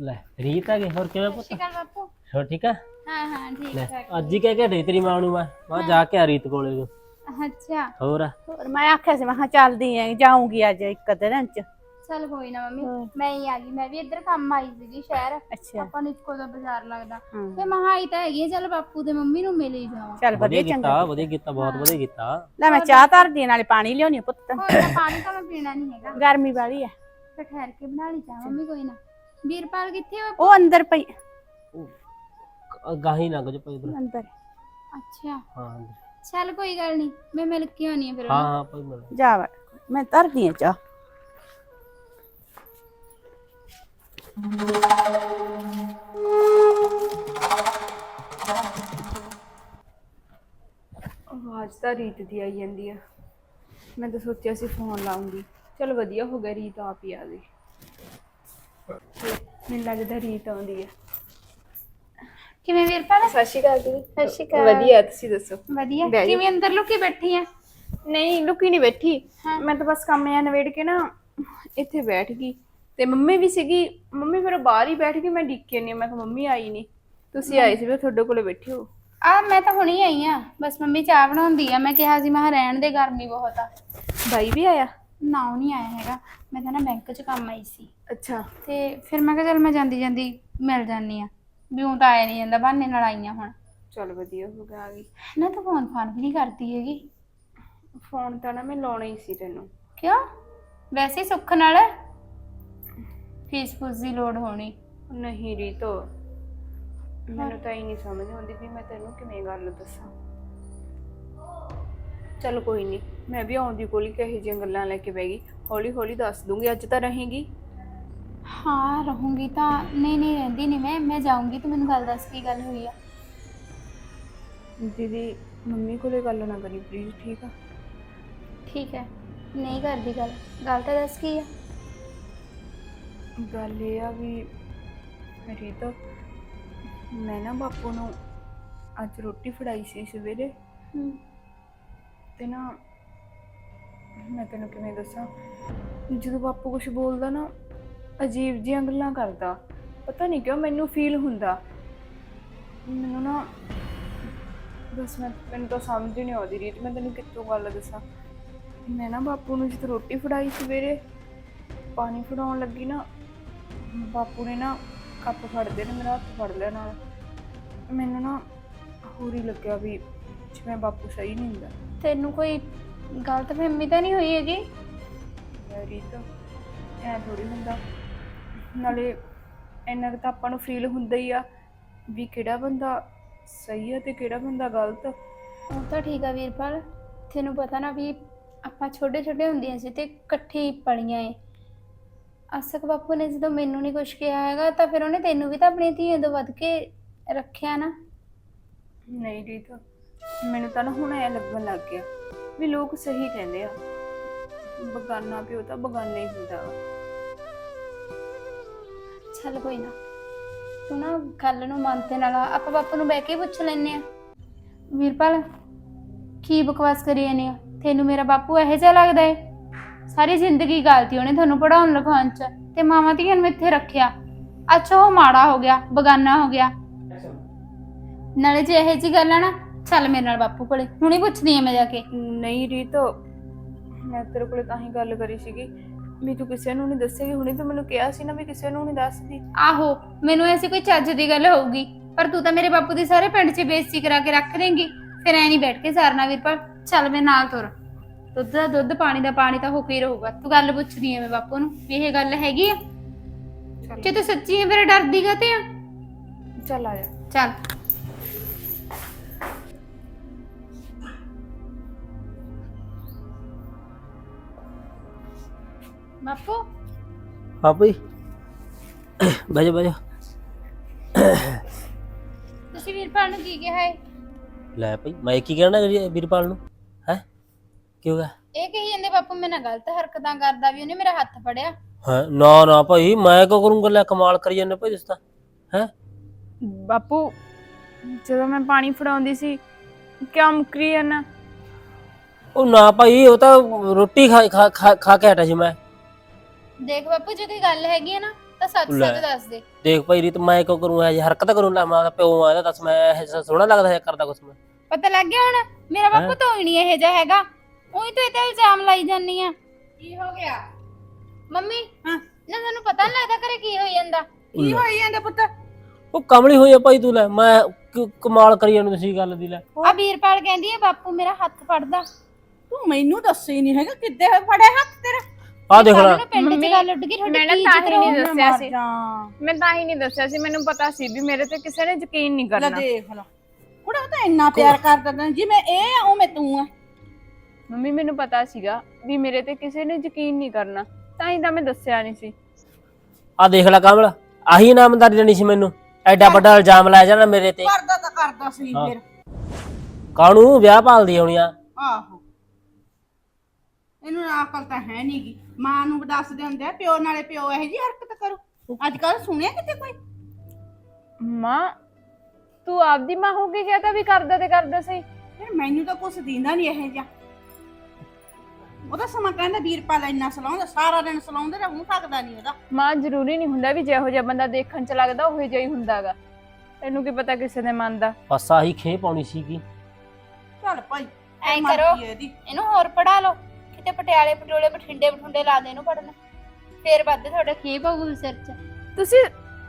ਲੈ ਰੀਤ ਆ ਗਈ ਹੋਰ ਕਿਵੇਂ ਪੁੱਤ?
ਸ਼ਿਕਲ ਬਾਪੂ।
ਹੋਰ ਠੀਕ ਆ?
ਹਾਂ ਹਾਂ ਠੀਕ
ਲੈ ਅੱਜ ਹੀ ਕਹਿ ਕੇ ਹਟੀ ਤੇਰੀ ਮਾਂ ਨੂੰ ਮੈਂ। ਮੈਂ ਜਾ ਕੇ ਆ ਰੀਤ ਕੋਲੇ ਨੂੰ।
ਅੱਛਾ।
ਹੋਰ
ਹੋਰ ਮੈਂ ਆਖਿਆ ਸੀ ਮੈਂ ਕਿਹਾ ਚੱਲਦੀ ਆ ਜਾਊਂਗੀ ਅੱਜ ਇੱਕ ਅੱਧੇ ਦਿਨ ਚ।
ਚੱਲ ਕੋਈ ਨਾ ਮੰਮੀ ਮੈਂ ਹੀ ਆ ਗਈ। ਮੈਂ ਵੀ ਇੱਧਰ ਕੰਮ ਆਈ ਸੀਗੀ ਸ਼ਹਿਰ।
ਅੱਛਾ।
ਆਪਾਂ ਨੂੰ ਇੱਕੋ ਦਾ ਬਾਜ਼ਾਰ ਲੱਗਦਾ।
ਹਾਂ।
ਤੇ ਮਹਾਈ ਤਾਂ ਹੈਗੀ ਆ, ਚੱਲ ਬਾਪੂ ਤੇ ਮੰਮੀ ਨੂੰ ਮਿਲ ਹੀ ਜਾਵਾਂ।
ਚੱਲ
ਵਧੀਆ
ਵਧੀਆ ਚੰਗਾ
ਕੀਤਾ ਵਧੀਆ ਕੀਤਾ ਬਹੁਤ ਵਧੀਆ ਕੀਤਾ।
ਲੈ ਮੈਂ ਚਾਹ ਧਰਦੀ ਆ, ਨਾਲੇ ਪਾਣੀ ਲਿਆਉਣੀ ਆ ਪੁੱਤ।
ਪਾਣੀ ਤਾਂ ਮੈਂ ਪੀਣਾ ਨਹੀਂ ਹੈਗਾ।
ਗਰਮੀ ਵਾਲੀ ਹੈ
ਫਿਰ ਠਹਿਰ ਕੇ ਬਣਾ ਲਈ ਚਾਹ ਮੰਮੀ ਕੋਈ ਨਾ। ਵੀਰਪਾਲ ਕਿੱਥੇ ਆ
ਉਹ ਅੰਦਰ ਪਈ।
ਗਾਹੀ ਲੰਘ ਜਾ ਪਈ ਉਧਰ।
ਅੰਦਰ।
ਅੱਛਾ।
ਹਾਂ ਅੰਦਰ।
ਚੱਲ ਕੋਈ ਗੱਲ ਨਹੀਂ ਮੈਂ ਮਿਲ ਕੇ ਆਉਣੀ ਆ ਫਿਰ
ਹਾਂ ਹਾਂ ਭਾਈ ਮਿਲ।
ਜਾ ਵੜ ਮੈਂ ਧਰਦੀ ਆ ਚਾਹ।
ਆਵਾਜ਼ ਤਾਂ ਰੀਤ ਦੀ ਆਈ ਜਾਂਦੀ ਆ। ਮੈਂ ਤਾਂ ਸੋਚਿਆ ਸੀ ਫੋਨ ਲਾਉਂਗੀ। ਚਲ ਵਧੀਆ ਹੋ ਗਿਆ ਰੀਤ ਆਪ ਹੀ ਆ ਗਈ। ਮੈਨੂੰ ਲੱਗਦਾ ਰੀਤ ਆਉਂਦੀ ਆ।
ਕਿਵੇਂ ਵੀਰਪਾਲ?
ਸਤਿ ਸ਼੍ਰੀ ਅਕਾਲ ਜੀ।
ਸਤਿ ਸ਼੍ਰੀ ਅਕਾਲ।
ਵਧੀਆ ਤੁਸੀਂ ਦੱਸੋ?
ਵਧੀਆ।
ਬਹਿ ਜਾ।
ਕਿਵੇਂ ਅੰਦਰ ਲੁਕੀ ਬੈਠੀ ਆ?
ਨਹੀਂ ਲੁਕੀ ਨਹੀਂ ਬੈਠੀ। ਮੈਂ ਤਾਂ ਬਸ ਕੰਮ ਆ ਨਵੇੜ ਕੇ ਨਾ ਇੱਥੇ ਬੈਠ ਗਈ। ਤੇ ਮੰਮੀ ਵੀ ਸੀਗੀ। ਮੰਮੀ ਫਿਰ ਬਾਹਰ ਹੀ ਬੈਠ ਗਈ। ਮੈਂ ਡਿੱਕੇ ਨਹੀਂ ਮੈਂ ਕਿਹਾ ਮੰਮੀ ਆਈ ਨਹੀਂ। ਤੁਸੀਂ ਆਏ ਸੀ ਵੀ ਤੁਹਾਡੇ ਕੋਲੇ ਬੈਠੀ ਹੋ।
ਆ ਮੈਂ ਤਾਂ ਹੁਣੀ ਆਈ ਆ ਬਸ ਮੰਮੀ ਚਾਹ ਬਣਾਉਂਦੀ ਆ। ਮੈਂ ਕਿਹਾ ਸੀ ਮੈਂ ਕਿਹਾ ਰਹਿਣ ਦੇ ਗਰਮੀ ਬਹੁਤ ਆ।
ਬਾਈ ਵੀ ਆਇਆ?
ਨਾ ਉਹ ਨਹੀਂ ਆਇਆ ਹੈਗਾ। ਮੈਂ ਤਾਂ ਨਾ ਬੈਂਕ 'ਚ ਕੰਮ ਆਈ ਸੀ।
ਅੱਛਾ।
ਤੇ ਫਿਰ ਮੈਂ ਕਿਹਾ ਚੱਲ ਮੈਂ ਜਾਂਦੀ ਜਾਂਦੀ ਮਿਲ ਜਾਂਦੀ ਆ ਵੀ ਉਹ ਤਾਂ ਆਇਆ ਨਹੀਂ ਜਾਂਦਾ ਬਹਾਨੇ ਨਾਲ ਆਈਆਂ ਹੁਣ।
ਚਲ ਵਧੀਆ ਹੋ ਗਿਆ ਆ ਗਈ।
ਨਾ ਤਾਂ ਫੋਨ ਫਾਨ ਵੀ ਨਹੀਂ ਕਰਦੀ ਹੈਗੀ।
ਫੋਨ ਤਾਂ ਨਾ ਮੈਂ ਲਾਉਣਾ ਹੀ ਸੀ ਤੈਨੂੰ।
ਕਿਉਂ? ਵੈਸੇ ਹੀ ਸੁੱਖ ਨਾਲ? ਫੀਸ ਫੂਸ ਦੀ ਲੋੜ ਹੋਣੀ।
ਨਹੀਂ ਰੀਤੋ ਮੈਨੂੰ ਤਾਂ ਹੀ ਨਹੀਂ ਸਮਝ ਆਉਂਦੀ ਵੀ ਮੈਂ ਤੈਨੂੰ ਕਿਵੇਂ ਗੱਲ ਦੱਸਾਂ। ਚਲ ਕੋਈ ਨਹੀਂ ਮੈਂ ਵੀ ਆਉਂਦੀ ਕੋਲੀ ਕਹੇ ਜਿਹੀਆਂ ਗੱਲਾਂ ਲੈ ਕੇ ਬਹਿ ਗਈ। ਹੌਲੀ ਹੌਲੀ ਦੱਸ ਦੂੰਗੀ ਅੱਜ ਤਾਂ ਰਹੇਗੀ।
ਹਾਂ ਰਹੂੰਗੀ ਤਾਂ। ਨਹੀਂ ਨਹੀਂ ਰਹਿੰਦੀ ਨਹੀਂ ਮੈਂ। ਮੈਂ ਜਾਊਂਗੀ ਤੂੰ ਮੈਨੂੰ ਗੱਲ ਦੱਸ ਕੀ ਗੱਲ ਹੋਈ ਆ।
ਦੀਦੀ ਮੰਮੀ ਕੋਲੇ ਗੱਲ ਨਾ ਕਰੀ ਪਲੀਜ਼ ਠੀਕ ਆ?
ਠੀਕ ਹੈ। ਨਹੀਂ ਕਰਦੀ ਗੱਲ। ਗੱਲ ਤਾਂ ਦੱਸ ਕੀ ਆ?
ਗੱਲ ਇਹ ਆ ਵੀ ਰੀਤੋ ਮੈਂ ਨਾ ਬਾਪੂ ਨੂੰ ਅੱਜ ਰੋਟੀ ਫੜਾਈ ਸੀ ਸਵੇਰੇ। ਤੇ ਨਾ ਮੈਂ ਤੈਨੂੰ ਕਿਵੇਂ ਦੱਸਾਂ? ਜਦੋਂ ਬਾਪੂ ਕੁਝ ਬੋਲਦਾ ਨਾ ਅਜੀਬ ਜਿਹੀਆਂ ਗੱਲਾਂ ਕਰਦਾ। ਪਤਾ ਨਹੀਂ ਕਿਉਂ ਮੈਨੂੰ ਫੀਲ ਹੁੰਦਾ। ਮੈਨੂੰ ਨਾ ਬਸ ਮੈਂ ਮੈਨੂੰ ਤਾਂ ਸਮਝ ਹੀ ਨਹੀਂ ਆਉਂਦੀ ਰੀਤ ਮੈਂ ਤੈਨੂੰ ਕਿੱਥੋਂ ਗੱਲ ਦੱਸਾਂ? ਮੈਂ ਨਾ ਬਾਪੂ ਨੂੰ ਜਦੋਂ ਰੋਟੀ ਫੜਾਈ ਸਵੇਰੇ ਪਾਣੀ ਫੜਾਉਣ ਲੱਗੀ ਨਾ ਬਾਪੂ ਨੇ ਨਾ ਕੱਪ ਫੜਦੇ ਨੇ ਮੇਰਾ ਹੱਥ ਫੜ ਲਿਆ ਨਾਲ। ਮੈਨੂੰ ਨਾ ਹੋਰ ਹੀ ਲੱਗਿਆ ਵੀ ਜਿਵੇਂ ਬਾਪੂ ਸਹੀ ਨਹੀਂ ਹੁੰਦਾ।
ਤੈਨੂੰ ਕੋਈ ਗਲਤ ਫਹਿਮੀ ਤਾਂ ਨਹੀਂ ਹੋਈ ਹੈਗੀ?
ਰੀਤ ਐ ਥੋੜੀ ਹੁੰਦਾ। ਨਾਲੇ ਇੰਨਾ ਕੁ ਤਾਂ ਆਪਾਂ ਨੂੰ ਫੀਲ ਹੁੰਦਾ ਹੀ ਆ ਵੀ ਕਿਹੜਾ ਬੰਦਾ ਸਹੀ ਹੈ ਤੇ ਕਿਹੜਾ ਬੰਦਾ ਗਲਤ।
ਉਹ ਤਾਂ ਠੀਕ ਆ ਵੀਰਪਾਲ ਤੈਨੂੰ ਪਤਾ ਨਾ ਵੀ ਆਪਾਂ ਛੋਟੇ ਛੋਟੇ ਹੁੰਦੀਆਂ ਸੀ ਤੇ ਇਕੱਠੇ ਹੀ ਪਲੀਆਂ ਏ। ਅਸਕ ਬਾਪੂ ਨੇ ਜਦੋਂ ਮੈਨੂੰ ਨਹੀਂ ਕੁਝ ਕਿਹਾ ਹੈਗਾ ਤਾਂ ਫਿਰ ਉਹਨੇ ਤੈਨੂੰ ਵੀ ਤਾਂ ਆਪਣੀ ਧੀਆਂ ਤੋਂ ਵੱਧ ਕੇ ਰੱਖਿਆ ਨਾ।
ਨਹੀਂ ਰੀਤ ਮੈਨੂੰ ਤਾਂ ਨਾ ਹੁਣ ਐ ਲੱਗਣ ਲੱਗ ਗਿਆ ਵੀ ਲੋਕ ਸਹੀ ਕਹਿੰਦੇ ਆ। ਬਗਾਨਾ ਪਿਓ ਤਾਂ ਬਗਾਨਾ ਹੀ ਹੁੰਦਾ ਵਾ।
ਚੱਲ ਕੋਈ ਨਾ। ਤੂੰ ਨਾ ਗੱਲ ਨੂੰ ਮਨ ਤੇ ਨਾਲ ਆਪਾਂ ਬਾਪੂ ਨੂੰ ਬਹਿ ਕੇ ਪੁੱਛ ਲੈਨੇ ਆ ਵੀਰਪਾਲ, ਕੀ ਬਕਵਾਸ ਕਰੀ ਜਾਂਦੇ ਆ ਤੈਨੂੰ ਮੇਰਾ ਬਾਪੂ ਇਹੋ ਜਿਹਾ ਲੱਗਦਾ ਏ? ਸਾਰੀ ਜ਼ਿੰਦਗੀ ਗਾਲਤੀ ਉਹਨੇ ਤੁਹਾਨੂੰ ਪੜਾਉਣ ਲਿਖਾਉਣ ਚ ਤੇ ਮਾਵਾਂ ਧੀਆਂ ਨੂੰ ਇੱਥੇ ਰੱਖਿਆ। ਅੱਛਾ ਉਹ ਮਾੜਾ ਹੋ ਗਿਆ, ਬਗਾਨਾ ਹੋ ਗਿਆ। ਨਾਲੇ ਜੇ ਇਹੋ ਜੀ ਗੱਲ ਆ ਨਾ, ਚੱਲ ਮੇਰੇ ਨਾਲ ਬਾਪੂ ਕੋਲੇ। ਹੁਣੇ ਪੁੱਛਦੀ ਆ ਮੈਂ ਜਾ ਕੇ।
ਨਹੀਂ ਰੀਤ, ਮੈਂ ਤੇਰੇ ਕੋਲੇ ਤਾਂ ਹੀ ਗੱਲ ਕਰੀ ਸੀਗੀ। ਵੀ ਤੂੰ ਕਿਸੇ ਨੂੰ ਨਹੀਂ ਦੱਸੇਗੀ। ਹੁਣੇ ਤੂੰ ਮੈਨੂੰ ਕਿਹਾ ਸੀ ਨਾ ਵੀ ਕਿਸੇ ਨੂੰ ਨਹੀਂ ਦੱਸਦੀ।
ਆਹੋ ਮੈਨੂੰ ਐਸੀ ਕੋਈ ਚੱਜ ਦੀ ਗੱਲ ਹੋਊਗੀ। ਪਰ ਤੂੰ ਤਾਂ ਮੇਰੇ ਬਾਪੂ ਦੀ ਸਾਰੇ ਪਿੰਡ 'ਚ ਬੇਇੱਜ਼ਤੀ ਕਰਾ ਕੇ ਰੱਖ ਦੇਂਗੀ। ਫਿਰ ਐ ਨਹੀਂ ਬੈਠ ਕੇ ਸਾਰਨਾ ਵੀਰਪਾਲ ਚੱਲ ਮੇਰੇ ਨਾਲ ਤੁਰ। ਦੁੱਧ ਦਾ ਦੁੱਧ ਪਾਣੀ ਦਾ ਪਾਣੀ ਤਾਂ ਹੋ ਕੇ ਹੀ ਰਹੂਗਾ। ਤੂੰ ਗੱਲ ਪੁੱਛਦੀ ਐ ਮੈਂ ਬਾਪੂ ਨੂੰ ਵੀ ਇਹ ਗੱਲ ਹੈਗੀ ਆ? ਜੇ ਤੂੰ ਸੱਚੀ ਐ ਮੇਰੇ ਡਰਦੀ ਗਾ ਤੇ ਆ?
ਚੱਲ ਆ ਜਾ
ਚੱਲ। ਬਾਪੂ।
ਹਾਂ ਭਾਈ। ਬਹਿ ਜਾ ਬਹਿ ਜਾ।
ਤੁਸੀਂ ਵੀਰਪਾਲ ਨੂੰ ਕੀ ਕਿਹਾ ਹੈ
ਲੈ ਭਾਈ ਮੈਂ ਕੀ ਕਹਿਣਾ ਜੀ ਵੀਰਪਾਲ ਨੂੰ? ਹੈ? ਕੀ ਹੋ ਗਿਆ?
ਇਹ ਕਹੀ ਜਾਂਦੇ ਬਾਪੂ ਮੇਰੇ ਨਾਲ ਗਲਤ ਹਰਕਤਾਂ ਕਰਦਾ ਵੀ ਉਹਨੇ ਮੇਰਾ ਹੱਥ ਫੜਿਆ।
ਹਾਂ ਨਾ ਨਾ ਭਾਈ ਮੈਂ ਕਿਉਂ ਕਰੂੰਗਾ? ਲੈ ਕਮਾਲ ਕਰੀ ਜਾਂਦੇ ਭਾਈ ਤੁਸੀਂ ਤਾਂ। ਹੈ?
ਬਾਪੂ ਜਦੋਂ ਮੈਂ ਪਾਣੀ ਫੜਾਉਂਦੀ ਸੀ ਕਿਆ ਮੁਕਰੀ ਜਾਨਾ
ਉਹ ਨਾ ਭਾਈ ਉਹ ਤਾਂ ਰੋਟੀ ਖਾ ਖਾ- ਖਾ ਖਾ ਕੇ ਹਟਾ ਸੀ ਮੈਂ।
ਦੇਖ ਬਾਪੂ ਜੇ ਕੋਈ ਗੱਲ ਹੈਗੀ ਹੈ ਨਾ ਤਾਂ ਸੱਚ
ਲੈ।
ਸੱਚ ਦੱਸ ਦੇ।
ਦੇਖ ਭਾਈ ਰੀਤ ਮੈਂ ਕਿਉਂ ਕਰੂੰ ਇਹ ਜਿਹੀ ਹਰਕਤ ਕਰੂੰ? ਲੈ ਮੈਂ ਤਾਂ ਪਿਓ ਆ ਇਹਦਾ ਦੱਸ ਮੈਂ ਇਹ ਜਿਹਾ ਸੋਹਣਾ ਲੱਗਦਾ ਹੈ ਕਰਦਾ ਕੁਛ ਮੈਂ।
ਪਤਾ ਲੱਗ ਗਿਆ ਹੁਣ ਮੇਰਾ ਬਾਪੂ
ਹੈਂ?
ਤਾਂ ਹੀ ਨਹੀਂ ਇਹ ਜਿਹਾ ਹੈਗਾ। ਉਹੀ ਤੂੰ ਇਹ ਤੇ ਇਲਜ਼ਾਮ ਲਾਈ ਜਾਨੀ ਆ। ਕੀ ਹੋ ਗਿਆ? ਮੰਮੀ
ਹਾਂ।
ਨਾ ਤੁਹਾਨੂੰ ਪਤਾ ਨਹੀਂ ਲੱਗਦਾ ਘਰੇ ਕੀ ਹੋਈ ਜਾਂਦਾ।
ਕੀ ਹੋਈ ਜਾਂਦਾ ਪੁੱਤ?
ਉਹ ਕਮਲੀ ਹੋਈ ਆ ਭਾਈ ਤੂੰ ਲੈ ਮੈਂ ਕ- ਕਮਾਲ ਕਰੀ ਜਾਂਦੀ ਤੁਸੀਂ ਗੱਲ ਦੀ ਲੈ।
ਆ ਵੀਰਪਾਲ ਕਹਿੰਦੀ ਹੈ ਬਾਪੂ ਮੇਰਾ ਹੱਥ ਫੜਦਾ।
ਤੂੰ ਮੈਨੂੰ ਦੱਸੀ ਨਹੀਂ ਹੈਗਾ ਕਿੱਦੇ ਫੜਿਆ ਹੱਥ ਤੇਰਾ।
ਆ ਦੇਖ ਲੈ।
ਪਿੰਡ 'ਚ ਗੱਲ ਉੱਡ ਗਈ ਤੁਹਾਡੀ
ਮੈਂ ਨਾ
ਕੀ
ਤਾਂ ਹੀ ਨਹੀਂ? ਦੱਸਿਆ ਸੀ।
ਜਾ
ਮੈਂ ਤਾਂ ਹੀ ਨਹੀਂ ਦੱਸਿਆ ਸੀ ਮੈਨੂੰ ਪਤਾ ਸੀ ਵੀ ਮੇਰੇ ਤੇ ਕਿਸੇ ਨੇ ਯਕੀਨ ਨਹੀਂ
ਲੈ
ਕਰਨਾ
ਦੇਖ ਲਾ। ਕੁੜਾ ਤਾਂ ਇੰਨਾ ਪਿਆਰ ਕਰਦਾ ਤੈਨੂੰ ਜਿਵੇਂ ਇਹ ਆ ਉਵੇਂ ਤੂੰ ਆ।
ਮੰਮੀ ਮੈਨੂੰ ਪਤਾ ਸੀਗਾ ਵੀ ਮੇਰੇ ਤੇ ਕਿਸੇ ਨੇ ਯਕੀਨ ਨਹੀਂ ਕਰਨਾ ਤਾਂ ਹੀ ਤਾਂ ਮੈਂ ਦੱਸਿਆ ਨਹੀਂ ਸੀ।
ਆ ਦੇਖ ਲੈ ਕਮਲ ਆਹੀ ਨਾਮਦਾਰੀ ਦੇਣੀ ਸੀ ਮੈਨੂੰ। ਐਡਾ ਵੱਡਾ ਇਲਜ਼ਾਮ ਲਾਇਆ ਜਾਣਾ ਮੇਰੇ ਤੇ।
ਕਰਦਾ ਤਾਂ ਕਰਦਾ ਸੀ। ਫਿਰ।
ਕਾਹਨੂੰ ਵਿਆਹ ਭਾਲਦੀ ਹੋਣੀ ਆ?
ਆਹੋ। ਇਹਨੂੰ ਨਾ ਅਕਲ ਤਾਂ ਹੈ ਨਹੀਂਗੀ ਮਾਂ ਨੂੰ ਦੱਸਦੇ ਹੁੰਦੇ ਆ ਪਿਓ ਨਾਲੇ ਪਿਓ ਇਹੋ ਜੀ ਹਰਕਤ ਕਰੂ। ਅੱਜ ਕੱਲ ਸੁਣਿਆ ਕਿਤੇ ਕੋਈ?
ਮਾਂ ਤੂੰ ਆਪਦੀ ਮਾਂ ਹੋ ਕੇ ਕਹਤਾ ਵੀ ਕਰਦਾ ਤੇ ਕਰਦਾ ਸੀ
ਫਿਰ ਮੈਨੂੰ ਤਾਂ ਕੁਛ ਦਿੰਦਾ ਨਹੀਂ ਇਹੋ ਜਿਹਾ। ਉਹਦਾ ਸਮਾਂ ਕਹਿੰਦਾ ਵੀਰਪਾਲ ਇੰਨਾ ਸਲਾਉਂਦਾ ਸਾਰਾ ਦਿਨ ਸਲਾਉਂਦੇ ਰਹੂੰ ਸਕਦਾ ਨਹੀਂ ਉਹਦਾ।
ਮਾਂ ਜ਼ਰੂਰੀ ਨਹੀਂ ਹੁੰਦਾ ਵੀ ਜਿਹੋ ਜਿਹਾ ਬੰਦਾ ਦੇਖਣ ਚ ਲੱਗਦਾ ਉਹੋ ਜਿਹਾ ਹੀ ਹੁੰਦਾਗਾ। ਤੈਨੂੰ ਕੀ ਪਤਾ ਕਿਸੇ ਦੇ ਮਨ ਦਾ?
ਬਸ ਆਹੀ ਖੇ ਪਾਉਣੀ ਸੀਗੀ।
ਚੱਲ ਭਾਈ
ਐਂ ਕਰੋ ਇਹਨੂੰ ਹੋਰ ਪੜਾ ਲਓ। ਕਿਤੇ ਪਟਿਆਲੇ ਪਟੋਲੇ ਬਠਿੰਡੇ ਬਠੁੰਡੇ ਲਾ ਦੇ ਇਹਨੂੰ ਪੜਨ ਫੇਰ ਵੱਧ ਤੁਹਾਡਾ ਕੀ ਪਊ ਸਿਰ 'ਚ।
ਤੁਸੀਂ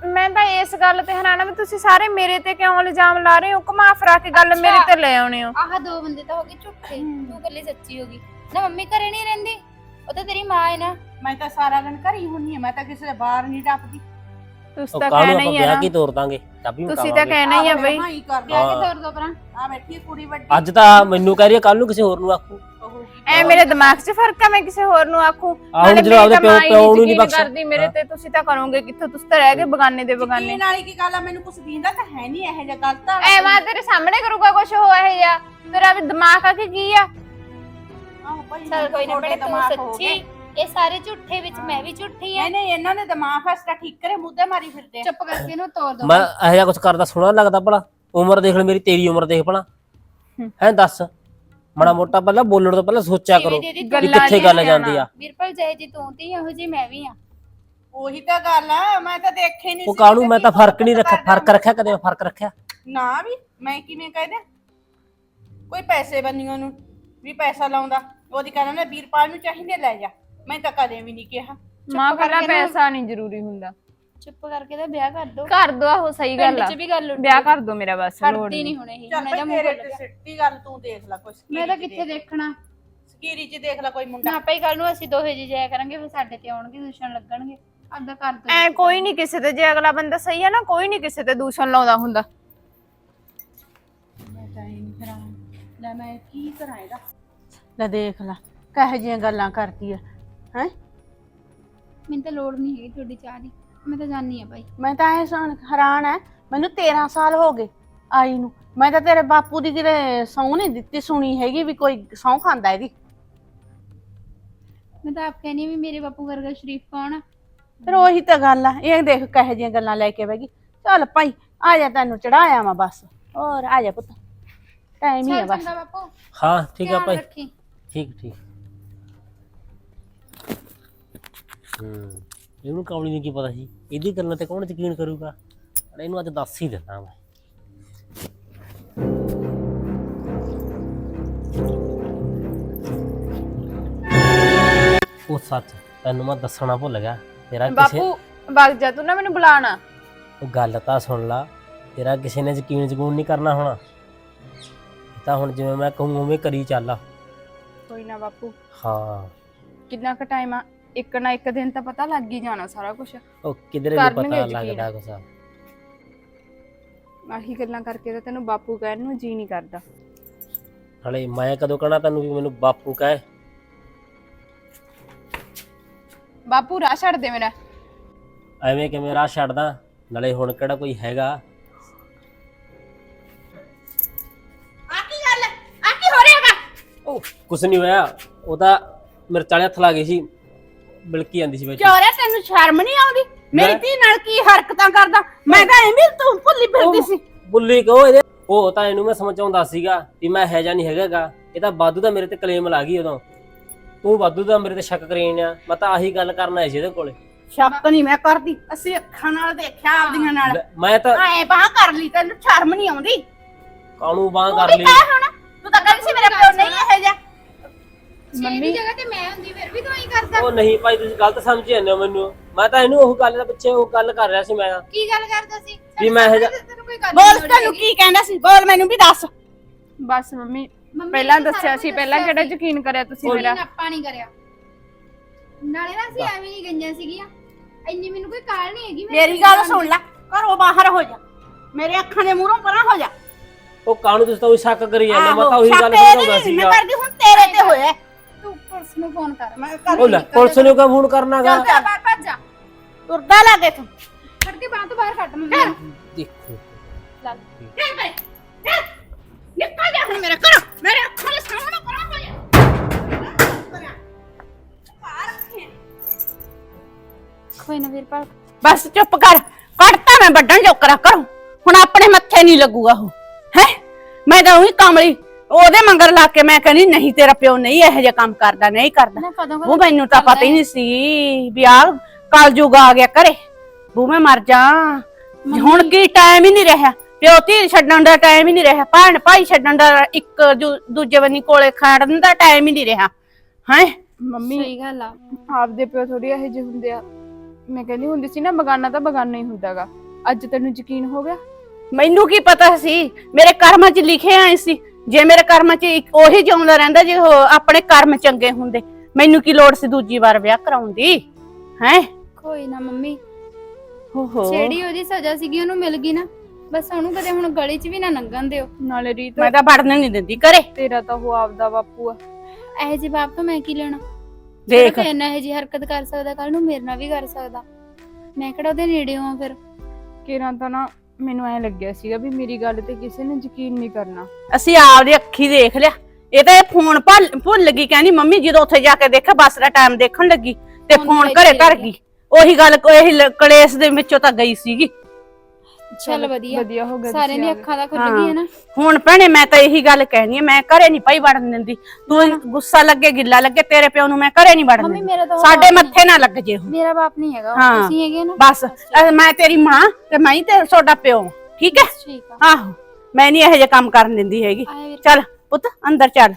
ਮੈਂ ਤਾਂ ਇਸ ਗੱਲ ਤੇ ਹੈਰਾਨ ਆ ਵੀ ਤੁਸੀਂ ਸਾਰੇ ਮੇਰੇ ਤੇ ਕਿਉਂ ਇਲਜ਼ਾਮ ਲਾ ਰਹੇ ਹੋ? ਘੁਮਾ ਫਰਾ ਕੇ ਗੱਲ ਮੇਰੇ। ਤੇ ਲੈ ਆਉਣੇ ਹੋ।
ਆਹ ਦੋ ਬੰਦੇ ਤਾਂ ਹੋ ਗਏ ਝੂਠੇ ਤੂੰ ਕੱਲੀ ਸੱਚੀ ਹੋ ਗਈ। ਨਾ ਮੰਮੀ ਘਰੇ ਨਹੀਂ ਰਹਿੰਦੀ ਉਹ ਤਾਂ ਤੇਰੀ ਮਾਂ ਹੈ ਨਾ।
ਮੈਂ ਤਾਂ ਸਾਰਾ ਦਿਨ ਘਰ ਹੀ ਹੁੰਨੀ ਆ ਮੈਂ ਤਾਂ ਕਿਸੇ ਦੇ ਬਾਹਰ ਨਹੀਂ ਟੱਪਦੀ।
ਤੁਸੀਂ
ਉਹ
ਤਾਂ
ਕਾਹਨੂੰ
ਕਹਿਣਾ
ਆਪਾਂ
ਹੀ ਆ
ਵਿਆਹ
ਨਾ
ਕੀ ਤੋਰ ਦਾਂਗੇ? ਚਾਬੀ
ਤੁਸੀਂ ਤਾਂ
ਮੁਕਾਵਾਂਗੇ
ਕਹਿਣਾ ਹੀ ਆ ਬਈ।
ਵਿਆਹ ਕੇ। ਤੋਰ ਦੋ ਪਰਾਂ।
ਆ ਬੈਠੀ ਕੁੜੀ ਵੱਡੀ।
ਅੱਜ ਤਾਂ ਮੈਨੂੰ ਕਹਿ ਰਹੀ ਹੈ ਕੱਲ ਨੂੰ ਕਿਸੇ ਹੋਰ ਨੂੰ ਆਖੂ।
ਐ ਮੇਰੇ ਦਿਮਾਗ 'ਚ ਫ਼ਰਕ ਆ ਮੈਂ ਕਿਸੇ ਹੋਰ ਨੂੰ ਆਖੂ।
ਆਹ ਜਦੋਂ ਆਪਦੇ ਪਿਓ ਪਿਓ ਨੂੰ ਨਹੀਂ ਬਖਸ਼
ਕਰਦੀ ਮੇਰੇ ਤੇ ਤੁਸੀਂ ਤਾਂ ਕਰੋਗੇ ਕਿੱਥੋਂ? ਤੁਸੀਂ ਤਾਂ ਰਹਿ ਗਏ ਬਗਾਨੇ ਦੇ ਬਗਾਨੇ।
ਯਕੀਨ ਵਾਲੀ ਕੀ ਗੱਲ ਆ ਮੈਨੂੰ ਕੁਛ ਦਿੰਦਾ ਤਾਂ ਹੈ ਨਹੀਂ ਇਹੋ ਜਿਹਾ ਗਲਤ ਆ।
ਐ ਮਾਂ ਤੇਰੇ ਸਾਹਮਣੇ ਕਰੂਗਾ ਕੁਛ ਹੋ ਇਹ ਜਾਂ ਤੇਰਾ ਵੀ ਦਿਮਾਗ ਆ ਕਿ ਕੀ ਆ?
ਆਹੋ ਭਾਈ
ਚੱਲ ਕੋਈ ਨਾ ਬੜੇ ਤੂੰ
ਦਿਮਾਗ ਹੋ
ਸੱਚੀ
ਗਏ।
ਇਹ ਸਾਰੇ ਝੂਠੇ ਵਿੱਚ ਮੈਂ ਵੀ ਝੂਠੀ ਆ।
ਨਹੀਂ ਨਹੀਂ ਇਹਨਾਂ ਨੇ ਦਿਮਾਗ ਫਸਦਾ ਠੀਕ ਕਰੇ ਮੁੱਦੇ ਮਾਰੀ ਫਿਰਦੇ।
ਚੁੱਪ ਕਰਕੇ ਇਹਨੂੰ ਤੋੜ ਦੋ।
ਮੈਂ ਇਹੋ ਜਿਹਾ ਕੁਝ ਕਰਦਾ ਸੋਹਣਾ ਲੱਗਦਾ ਭਲਾ? ਉਮਰ ਦੇਖ ਲੈ ਮੇਰੀ ਤੇਰੀ ਉਮਰ ਦੇਖ ਭਲਾ। ਹੈ ਦੱਸ। ਮਾੜਾ ਮੋਟਾ ਪਹਿਲਾਂ ਬੋਲਣ ਤੋਂ ਪਹਿਲਾਂ ਸੋਚਿਆ ਕਰੋ ਵੀ ਕਿੱਥੇ ਗੱਲ ਜਾਂਦੀ ਆ।
ਵੀਰਪਾਲ ਜਿਹੇ ਜੀ ਤੂੰ ਤੀ ਇਹੋ ਜੀ ਮੈਂ ਵੀ ਆ।
ਉਹੀ ਤਾਂ ਗੱਲ ਆ ਮੈਂ ਤਾਂ ਦੇਖੇ ਨਹੀਂ
ਉਹ ਕਾਹਨੂੰ ਮੈਂ ਤਾਂ ਫ਼ਰਕ ਨਹੀਂ ਰੱਖਿਆ ਫ਼ਰਕ ਰੱਖਿਆ ਕਦੇ ਫ਼ਰਕ ਰੱਖਿਆ।
ਨਾ ਵੀ ਮੈਂ ਕਿਵੇਂ ਕਹਦੇ ਕੋਈ ਪੈਸੇ ਬੰਨੀਆਂ ਨੂੰ ਵੀ ਪੈਸਾ ਲਾਉਂਦਾ। ਉਹਦੀ ਕਹਿੰਦਾ ਨਾ ਵੀਰਪਾਲ ਨੂੰ ਚਾਹੀਦੇ ਲੈ ਜਾ। ਮੈਂ ਤਾਂ ਕਦੇ ਵੀ ਨਹੀਂ ਕਿਹਾ।
ਮਾਂ ਪਹਿਲਾਂ ਪੈਸਾ ਨਹੀਂ ਜ਼ਰੂਰੀ ਹੁੰਦਾ।
ਚੁੱਪ ਕਰਕੇ ਤਾਂ ਵਿਆਹ ਕਰ ਦੋ।
ਕਰ ਦੋ ਆਹੋ ਸਹੀ ਗੱਲ
ਪਿੰਡ
ਆ।
'ਚ ਵੀ ਗੱਲ ਉੱਡ।
ਵਿਆਹ ਕਰ ਦੋ ਮੇਰਾ ਬਸ ਲੋੜ
ਕਰਦੀ
ਨਹੀਂ
ਨਹੀਂ ਹੁਣ ਇਹ
ਚੱਲ ਭਾਈ
ਮੂੰਹ
ਤੇਰੇ ਤੇ
ਗਿਆ
ਸਿੱਟੀ ਗੱਲ ਤੂੰ ਦੇਖ ਲੈ ਕੁਛ
ਮੈਂ ਤਾਂ ਕਿੱਥੇ ਦੇਖਣਾ?
ਸਕੀਰੀ ਚ ਦੇਖ ਲੈ ਕੋਈ ਮੁੰਡਾ।
ਨਾ ਭਾਈ ਕੱਲ ਨੂੰ ਅਸੀਂ ਦੋਹੇ ਜੀ ਜਾਇਆ ਕਰਾਂਗੇ ਫਿਰ ਸਾਡੇ ਤੇ ਆਉਣਗੇ ਦੂਸ਼ਣ ਲੱਗਣਗੇ। ਅੱਧਾ ਕਰ ਦੋ
ਐ ਕੋਈ ਨਹੀਂ ਕਿਸੇ ਤੇ ਜੇ ਅਗਲਾ ਬੰਦਾ ਸਹੀ ਹੈ ਨਾ ਕੋਈ ਨਹੀਂ ਕਿਸੇ ਤੇ ਦੂਸ਼ਣ ਲਾਉਂਦਾ ਹੁੰਦਾ।
ਮੈਂ ਤਾਂ ਇਹ ਨਹੀਂ ਕਰਾਂ। ਲੈ ਮੈਂ ਕੀ ਕਰਾਂ ਇਹਦਾ? ਲੈ ਦੇਖ ਲੈ ਕਹੇ ਜੀਆਂ ਗੱਲਾਂ ਕਰਦੀ ਆ ਹੈ?
ਮੈਨੂੰ ਤਾਂ ਲੋੜ ਨਹੀਂ ਹੈਗੀ ਤੁਹਾਡੀ ਚਾਹ ਦੀ। ਮੈਂ ਤਾਂ ਜਾਣੀ ਆ ਭਾਈ
ਮੈਂ ਤਾਂ ਇਹ ਸੁਣ ਹੈਰਾਨ ਹੈ ਮੈਨੂੰ 13 ਸਾਲ ਹੋ ਗਏ ਆਈ ਨੂੰ। ਮੈਂ ਤਾਂ ਤੇਰੇ ਬਾਪੂ ਦੀ ਕਿਤੇ ਸਹੁੰ ਨਹੀਂ ਦਿੱਤੀ ਸੁਣੀ ਹੈਗੀ ਵੀ ਕੋਈ ਸਹੁੰ ਖਾਂਦਾ ਇਹਦੀ।
ਮੈਂ ਤਾਂ ਆਪ ਕਹਿੰਦੀ ਹਾਂ ਵੀ ਮੇਰੇ ਬਾਪੂ ਵਰਗਾ ਸ਼ਰੀਫ ਕੌਣ ਆ?
ਫਿਰ ਉਹੀ ਤਾਂ ਗੱਲ ਆ ਇਹ ਦੇਖ ਕਹੇ ਜੀਆਂ ਗੱਲਾਂ ਲੈ ਕੇ ਬੈਗੀ ਚੱਲ ਭਾਈ ਆ ਜਾ ਤੈਨੂੰ ਚੜਾਇਆ ਵਾ ਬਸ। ਹੋਰ ਆ ਜਾ ਪੁੱਤ। ਟਾਈਮ ਹੀ ਆ
ਚੱਲ
ਬਸ।
ਚੰਗਾ ਬਾਪੂ।
ਹਾਂ ਠੀਕ ਆ
ਧਿਆਨ
ਭਾਈ।
ਰੱਖੀ।
ਠੀਕ ਠੀਕ। ਹੂੰ। ਇਹਨੂੰ ਕਾਮਲੀ ਨੂੰ ਕੀ ਪਤਾ ਸੀ? ਇਹਦੀ ਗੱਲਾਂ ਤੇ ਕੌਣ ਯਕੀਨ ਕਰੂਗਾ? ਅਰੇ ਇਹਨੂੰ ਅੱਜ ਦੱਸ ਹੀ ਦਿੰਦਾ ਮੈਂ। ਉਹ ਸੱਚ ਤੈਨੂੰ ਮੈਂ ਦੱਸਣਾ ਭੁੱਲ ਗਿਆ। ਤੇਰਾ ਕਿਸੇ
ਬਾਪੂ ਵਗ ਜਾ ਤੂੰ ਨਾ ਮੈਨੂੰ ਬੁਲਾਣਾ
ਉਹ ਗੱਲ ਤਾਂ ਸੁਣ ਲਾ। ਤੇਰਾ ਕਿਸੇ ਨੇ ਯਕੀਨ ਯਕੂਨ ਨਹੀਂ ਕਰਨਾ ਹੋਣਾ। ਤਾਂ ਹੁਣ ਜਿਵੇਂ ਮੈਂ ਕਹੂੰ ਉਵੇਂ ਕਰੀ ਚੱਲ।
ਕੋਈ ਨਾ ਬਾਪੂ।
ਹਾਂ।
ਕਿੰਨਾ ਕੁ ਟਾਈਮ ਆ? ਇੱਕ ਨਾ ਇੱਕ ਦਿਨ ਤਾਂ ਪਤਾ ਲੱਗ ਹੀ ਜਾਣਾ ਸਾਰਾ ਕੁਝ
ਉਹ ਕਿਧਰੇ
ਕਰਨਗੇ
ਪਤਾ
ਯਕੀਨ।
ਲੱਗਦਾ ਕੁਛ।
ਆਹੀ ਗੱਲਾਂ ਕਰਕੇ ਤਾਂ ਤੈਨੂੰ ਬਾਪੂ ਕਹਿਣ ਨੂੰ ਜੀ ਨਹੀਂ ਕਰਦਾ।
ਹਲੇ ਮੈਂ ਕਦੋਂ ਕਹਣਾ ਤੈਨੂੰ ਵੀ ਮੈਨੂੰ ਬਾਪੂ ਕਹੇ।
ਬਾਪੂ ਰਾਹ ਛੱਡ ਦੇ ਮੇਰਾ।
ਐਵੇਂ ਕਿਵੇਂ ਰਾਹ ਛੱਡਦਾ? ਨਾਲੇ ਹੁਣ ਕਿਹੜਾ ਕੋਈ ਹੈਗਾ?
ਆ ਕੀ ਗੱਲ? ਆ ਕੀ ਹੋ ਰਿਹਾ ਵਾ
ਉਹ ਕੁਛ ਨਹੀਂ ਹੋਇਆ। ਉਹ ਤਾਂ ਮਿਰਚ ਵਾਲੇ ਹੱਥ ਲਾ ਗਈ ਸੀ। ਬਿਲਕੀ ਜਾਂਦੀ ਸੀ ਵਿੱਚ।
ਚੋਰਿਆ ਤੈਨੂੰ ਸ਼ਰਮ ਨਹੀਂ ਆਉਂਦੀ? ਮੇਰੀ ਧੀ ਨਾਲ ਕੀ ਹਰਕਤਾਂ ਕਰਦਾ? ਮੈਂ ਤਾਂ ਐਵੇਂ ਤੂੰ ਭੁੱਲੀ ਫਿਰਦੀ ਸੀ।
ਬੁੱਲੀ ਕਹੋ ਇਹਦੇ? ਉਹ ਤਾਂ ਇਹਨੂੰ ਮੈਂ ਸਮਝਾਉਂਦਾ ਸੀਗਾ ਵੀ ਮੈਂ ਹੈ ਜਾਂ ਨਹੀਂ ਹੈਗਾਗਾ। ਇਹ ਤਾਂ ਬਾਦੂ ਦਾ ਮੇਰੇ ਤੇ ਕਲੇਮ ਲਾ ਗਈ ਉਦੋਂ। ਤੂੰ ਬਾਦੂ ਦਾ ਮੇਰੇ ਤੇ ਸ਼ੱਕ ਕਰੀ ਆ ਮੈਂ ਤਾਂ ਆਹੀ ਗੱਲ ਕਰਨ ਆਇਆ ਸੀ ਇਹਦੇ ਕੋਲੇ।
ਸ਼ੱਕ ਨਹੀਂ ਮੈਂ ਕਰਦੀ। ਅਸੀਂ ਅੱਖਾਂ ਨਾਲ ਦੇਖਿਆ ਆਪਦੀਆਂ ਨਾਲ।
ਮੈਂ ਤਾਂ
ਐ ਬਾਹ ਕਰ ਲਈ ਤੈਨੂੰ ਸ਼ਰਮ ਨਹੀਂ ਆਉਂਦੀ?
ਕਾਣੂ ਬਾਹ ਕਰ ਲਈ?
ਤੂੰ ਤਾਂ ਕਹਿੰਦੀ ਸੀ ਮੇਰਾ ਪਿਓ ਨਹੀਂ ਇਹੋ ਜਿਹਾ।
ਦੀ ਜਗ੍ਹਾ ਤੇ ਮੈਂ ਹੁੰਦੀ ਫਿਰ ਵੀ ਤੂੰ ਹੀ ਕਰਦਾ
ਉਹ ਨਹੀਂ ਭਾਈ ਤੁਸੀਂ ਗਲਤ ਸਮਝ ਜਾਂਦੇ ਹੋ ਮੈਨੂੰ। ਮੈਂ ਤਾਂ ਇਹਨੂੰ ਉਹ ਗੱਲ ਦੇ ਪਿੱਛੇ ਉਹ ਗੱਲ ਕਰ ਰਿਹਾ ਸੀ ਮੈਂ।
ਕੀ ਗੱਲ ਕਰਦਾ ਸੀ?
ਵੀ ਮੈਂ ਇਹੋ ਜਿਹਾ-
ਤੈਨੂੰ ਕੋਈ ਗੱਲ
ਬੋਲ ਤੈਨੂੰ ਕੀ ਕਹਿੰਦਾ ਸੀ? ਬੋਲ ਮੈਨੂੰ ਵੀ ਦੱਸ।
ਬਸ ਮੰਮੀ
ਮੰਮੀ
ਪਹਿਲਾਂ
ਨੇ
ਦੱਸਿਆ
ਸਾਰਾ
ਸੀ
ਕੁਝ
ਪਹਿਲਾਂ
ਦੱਸਿਆ
ਕਿਹੜਾ
ਸੀ।
ਯਕੀਨ ਕਰਿਆ ਤੁਸੀਂ
ਕੋਈ
ਮੇਰਾ?
ਆਪਾਂ ਨਹੀਂ ਕਰਿਆ। ਨਾਲੇ ਨਾ ਅਸੀਂ ਐਵੇਂ ਹੀ ਗਈਆਂ ਸੀਗੀਆਂ। ਇੰਨੀ ਮੈਨੂੰ ਕੋਈ ਕਾਲ ਨਹੀਂ ਹੈਗੀ ਮੇਰੇ
ਗੱਲ ਸੁਣ ਲੈ ਘਰੋਂ ਬਾਹਰ ਹੋ ਜਾ। ਮੇਰੇ ਅੱਖਾਂ ਦੇ ਮੂਹਰੋਂ ਪਰਾਂ ਹੋ ਜਾ।
ਉਹ ਕਾਣੂ ਤੁਸੀਂ ਤਾਂ ਉਹੀ ਸ਼ੱਕ ਕਰੀ ਜਾਂਦੇ ਹੋ, ਮੈਂ ਤਾਂ ਉਹੀ
ਸ਼ੱਕ
ਗੱਲ
ਇਹਦੇ
ਸਮਝਾਉਂਦਾ
ਨਹੀਂ, ਮੈਂ
ਸੀਗਾ।
ਕਰਦੀ ਹੁਣ ਤੇਰੇ ਤੇ ਹੋਇਆ।
ਤੂੰ ਪੁਲਿਸ ਨੂੰ ਫੋਨ ਕਰ।
ਮੈਂ
ਉਹ ਲੈ ਪੁਲਿਸ ਨੂੰ ਕਿਉਂ ਫੋਨ ਕਰਨਾਗਾ
ਚੱਲ ਜਾ ਬਾਹਰ ਭੱਜ ਜਾ।
ਤੁਰਦਾ ਲੱਗੇ ਤੂੰ
ਫੜ ਕੇ ਬਾਹਰ ਤੋਂ ਬਾਹਰ ਕੱਢ ਮੰਮੀ ਨੂੰ।
ਦੇਖੋ।
ਚੱਲ।
ਚੱਲ ਬਈ ਚੱਲ। ਨਿਕਲ ਜਾ ਹੁਣ ਮੇਰੇ ਘਰੋਂ। ਮੇਰੇ ਅੱਖਾਂ ਦੇ ਸਾਹਮਣੇ ਪਰਾਂ ਹੋ ਜਾ।
ਕੋਈ ਨਾ ਵੀਰਪਾਲ।
ਬਸ ਚੁੱਪ ਕਰ। ਕੱਢਤਾ ਮੈਂ ਵੱਡਣ ਜੋਕਰਾ ਕਰੂੰ ਹੁਣ ਆਪਣੇ ਮੱਥੇ ਨਹੀਂ ਲੱਗੂਗਾ ਉਹ। ਹੈ? ਮੈਂ ਤਾਂ ਉਹੀ ਕਮਲੀ ਉਹਦੇ ਮੰਗਰ ਲਾ ਕੇ ਮੈਂ ਕਹਿੰਦੀ ਨਹੀਂ ਤੇਰਾ ਪਿਓ ਨਹੀਂ ਇਹੋ ਜਿਹਾ ਕੰਮ ਕਰਦਾ ਨਹੀਂ ਕਰਦਾ।
ਕਦੋਂ
ਉਹ ਮੈਨੂੰ ਤਾਂ ਪਤਾ ਹੀ ਨਹੀਂ ਸੀ ਵੀ ਆ ਕਲਯੁਗ ਆ ਗਿਆ ਘਰੇ। ਬੂ ਮੈਂ ਮਰ ਜਾ। ਹੁਣ ਕੀ ਟਾਈਮ ਹੀ ਨਹੀਂ ਰਿਹਾ। ਪਿਓ ਧੀ ਛੱਡਣ ਦਾ ਟਾਈਮ ਹੀ ਨਹੀਂ ਰਿਹਾ। ਭੈਣ ਭਾਈ ਛੱਡਣ ਦਾ ਇੱਕ ਦੂਜੇ ਬੰਨੀ ਕੋਲੇ ਖੜਨ ਦਾ ਟਾਈਮ ਹੀ ਨਹੀਂ ਰਿਹਾ। ਹੈ?
ਮੰਮੀ
ਸਹੀ ਗੱਲ ਆ।
ਆਪਦੇ ਪਿਓ ਥੋੜੀ ਇਹੋ ਜਿਹੇ ਹੁੰਦੇ ਆ। ਮੈਂ ਕਹਿੰਦੀ ਹੁੰਦੀ ਸੀ ਨਾ ਬਗਾਨਾ ਤਾਂ ਬਗਾਨਾ ਹੀ ਹੁੰਦਾਗਾ ਅੱਜ ਤੈਨੂੰ ਯਕੀਨ ਹੋ ਗਿਆ?
ਮੈਨੂੰ ਕੀ ਪਤਾ ਸੀ? ਮੇਰੇ ਕਰਮਾਂ 'ਚ ਲਿਖਿਆ ਆਏ ਸੀ। ਜੇ ਮੇਰੇ ਕਰਮਾਂ 'ਚ ਇੱਕ ਉਹੀ ਜਿਉਂਦਾ ਰਹਿੰਦਾ ਜੇ ਉਹ ਆਪਣੇ ਕਰਮ ਚੰਗੇ ਹੁੰਦੇ ਮੈਨੂੰ ਕੀ ਲੋੜ ਸੀ ਦੂਜੀ ਵਾਰ ਵਿਆਹ ਕਰਾਉਣ ਦੀ? ਹੈ?
ਕੋਈ ਨਾ ਮੰਮੀ।
ਓਹੋ।
ਜਿਹੜੀ ਉਹਦੀ ਸਜ਼ਾ ਸੀਗੀ ਉਹਨੂੰ ਮਿਲ ਗਈ ਨਾ ਬਸ ਉਹਨੂੰ ਕਦੇ ਹੁਣ ਗਲੀ 'ਚ ਵੀ ਨਾ ਲੰਘਣ ਦਿਓ।
ਨਾਲੇ ਰੀਤ
ਮੈਂ ਤਾਂ ਵੜਨ ਨਹੀਂ ਦਿੰਦੀ ਘਰੇ।
ਤੇਰਾ ਤਾਂ ਉਹ ਆਪਦਾ ਬਾਪੂ ਆ।
ਇਹੋ ਜਿਹੇ ਬਾਪ ਤੋਂ ਮੈਂ ਕੀ ਲੈਣਾ?
ਦੇਖ।
ਫਿਰ ਨਾ ਇਹੋ ਜਿਹੀ ਹਰਕਤ ਕਰ ਸਕਦਾ ਕੱਲ ਨੂੰ ਮੇਰੇ ਨਾਲ ਵੀ ਕਰ ਸਕਦਾ। ਮੈਂ ਕਿਹੜਾ ਉਹਦੇ ਨੇੜੇ ਹਾਂ ਫਿਰ?
ਕਿਰਾਂ ਤਾਂ ਨਾ ਮੈਨੂੰ ਐ ਲੱਗਿਆ ਸੀਗਾ ਵੀ ਮੇਰੀ ਗੱਲ ਤੇ ਕਿਸੇ ਨੇ ਯਕੀਨ ਨਹੀਂ ਕਰਨਾ।
ਅਸੀਂ ਆਪਦੀ ਅੱਖੀ ਦੇਖ ਲਿਆ। ਇਹ ਤਾਂ ਇਹ ਫੋਨ ਭੁੱਲ ਭੁੱਲ ਗਈ ਕਹਿੰਦੀ ਮੰਮੀ ਜਦੋਂ ਉੱਥੇ ਜਾ ਕੇ ਦੇਖਿਆ ਬੱਸ ਦਾ ਟਾਈਮ ਦੇਖਣ ਲੱਗੀ ਤੇ
ਫੋਨ
ਘਰੇ ਧਰ
ਗਈ।
ਉਹੀ ਗੱਲ ਇਹੀ ਲ- ਕਲੇਸ਼ ਦੇ ਵਿੱਚੋਂ ਤਾਂ ਗਈ ਸੀਗੀ।
ਚੱਲ ਵਧੀਆ।
ਵਧੀਆ ਹੋ ਗਿਆ
ਸਾਰਿਆਂ ਦੀ। ਅੱਖਾਂ ਦਾ ਖੁੱਲ
ਹਾਂ।
ਗਈਆਂ ਨਾ।
ਹੁਣ ਭੈਣੇ ਮੈਂ ਤਾਂ ਇਹੀ ਗੱਲ ਕਹਿਣੀ ਹੈ ਮੈਂ ਘਰੇ ਨਹੀਂ ਭਾਈ ਵੜਨ ਦਿੰਦੀ। ਤੂੰ ਗੁੱਸਾ ਲੱਗੇ ਗਿੱਲਾ ਲੱਗੇ ਤੇਰੇ ਪਿਓ ਨੂੰ ਮੈਂ ਘਰੇ ਨਹੀਂ ਵੜਨ ਦਿੰਦੀ। ਸਾਡੇ ਮੱਥੇ ਨਾ ਲੱਗ ਜੇ
ਮੇਰਾ ਬਾਪ ਨਹੀਂ ਹੈਗਾ। ਤੁਸੀਂ ਹੈਗੇ ਨਾ।
ਬਸ ਮੈਂ ਤੇਰੀ ਮਾਂ ਤੇ ਮੈਂ ਹੀ ਤੇ ਤੁਹਾਡਾ ਪਿਓ। ਠੀਕ ਹੈ? ਆਹੋ ਮੈਂ ਨਹੀਂ ਇਹੋ ਜਿਹੇ ਕੰਮ ਕਰਨ ਦਿੰਦੀ ਹੈਗੀ। ਚੱਲ ਪੁੱਤ ਅੰਦਰ ਚੱਲ।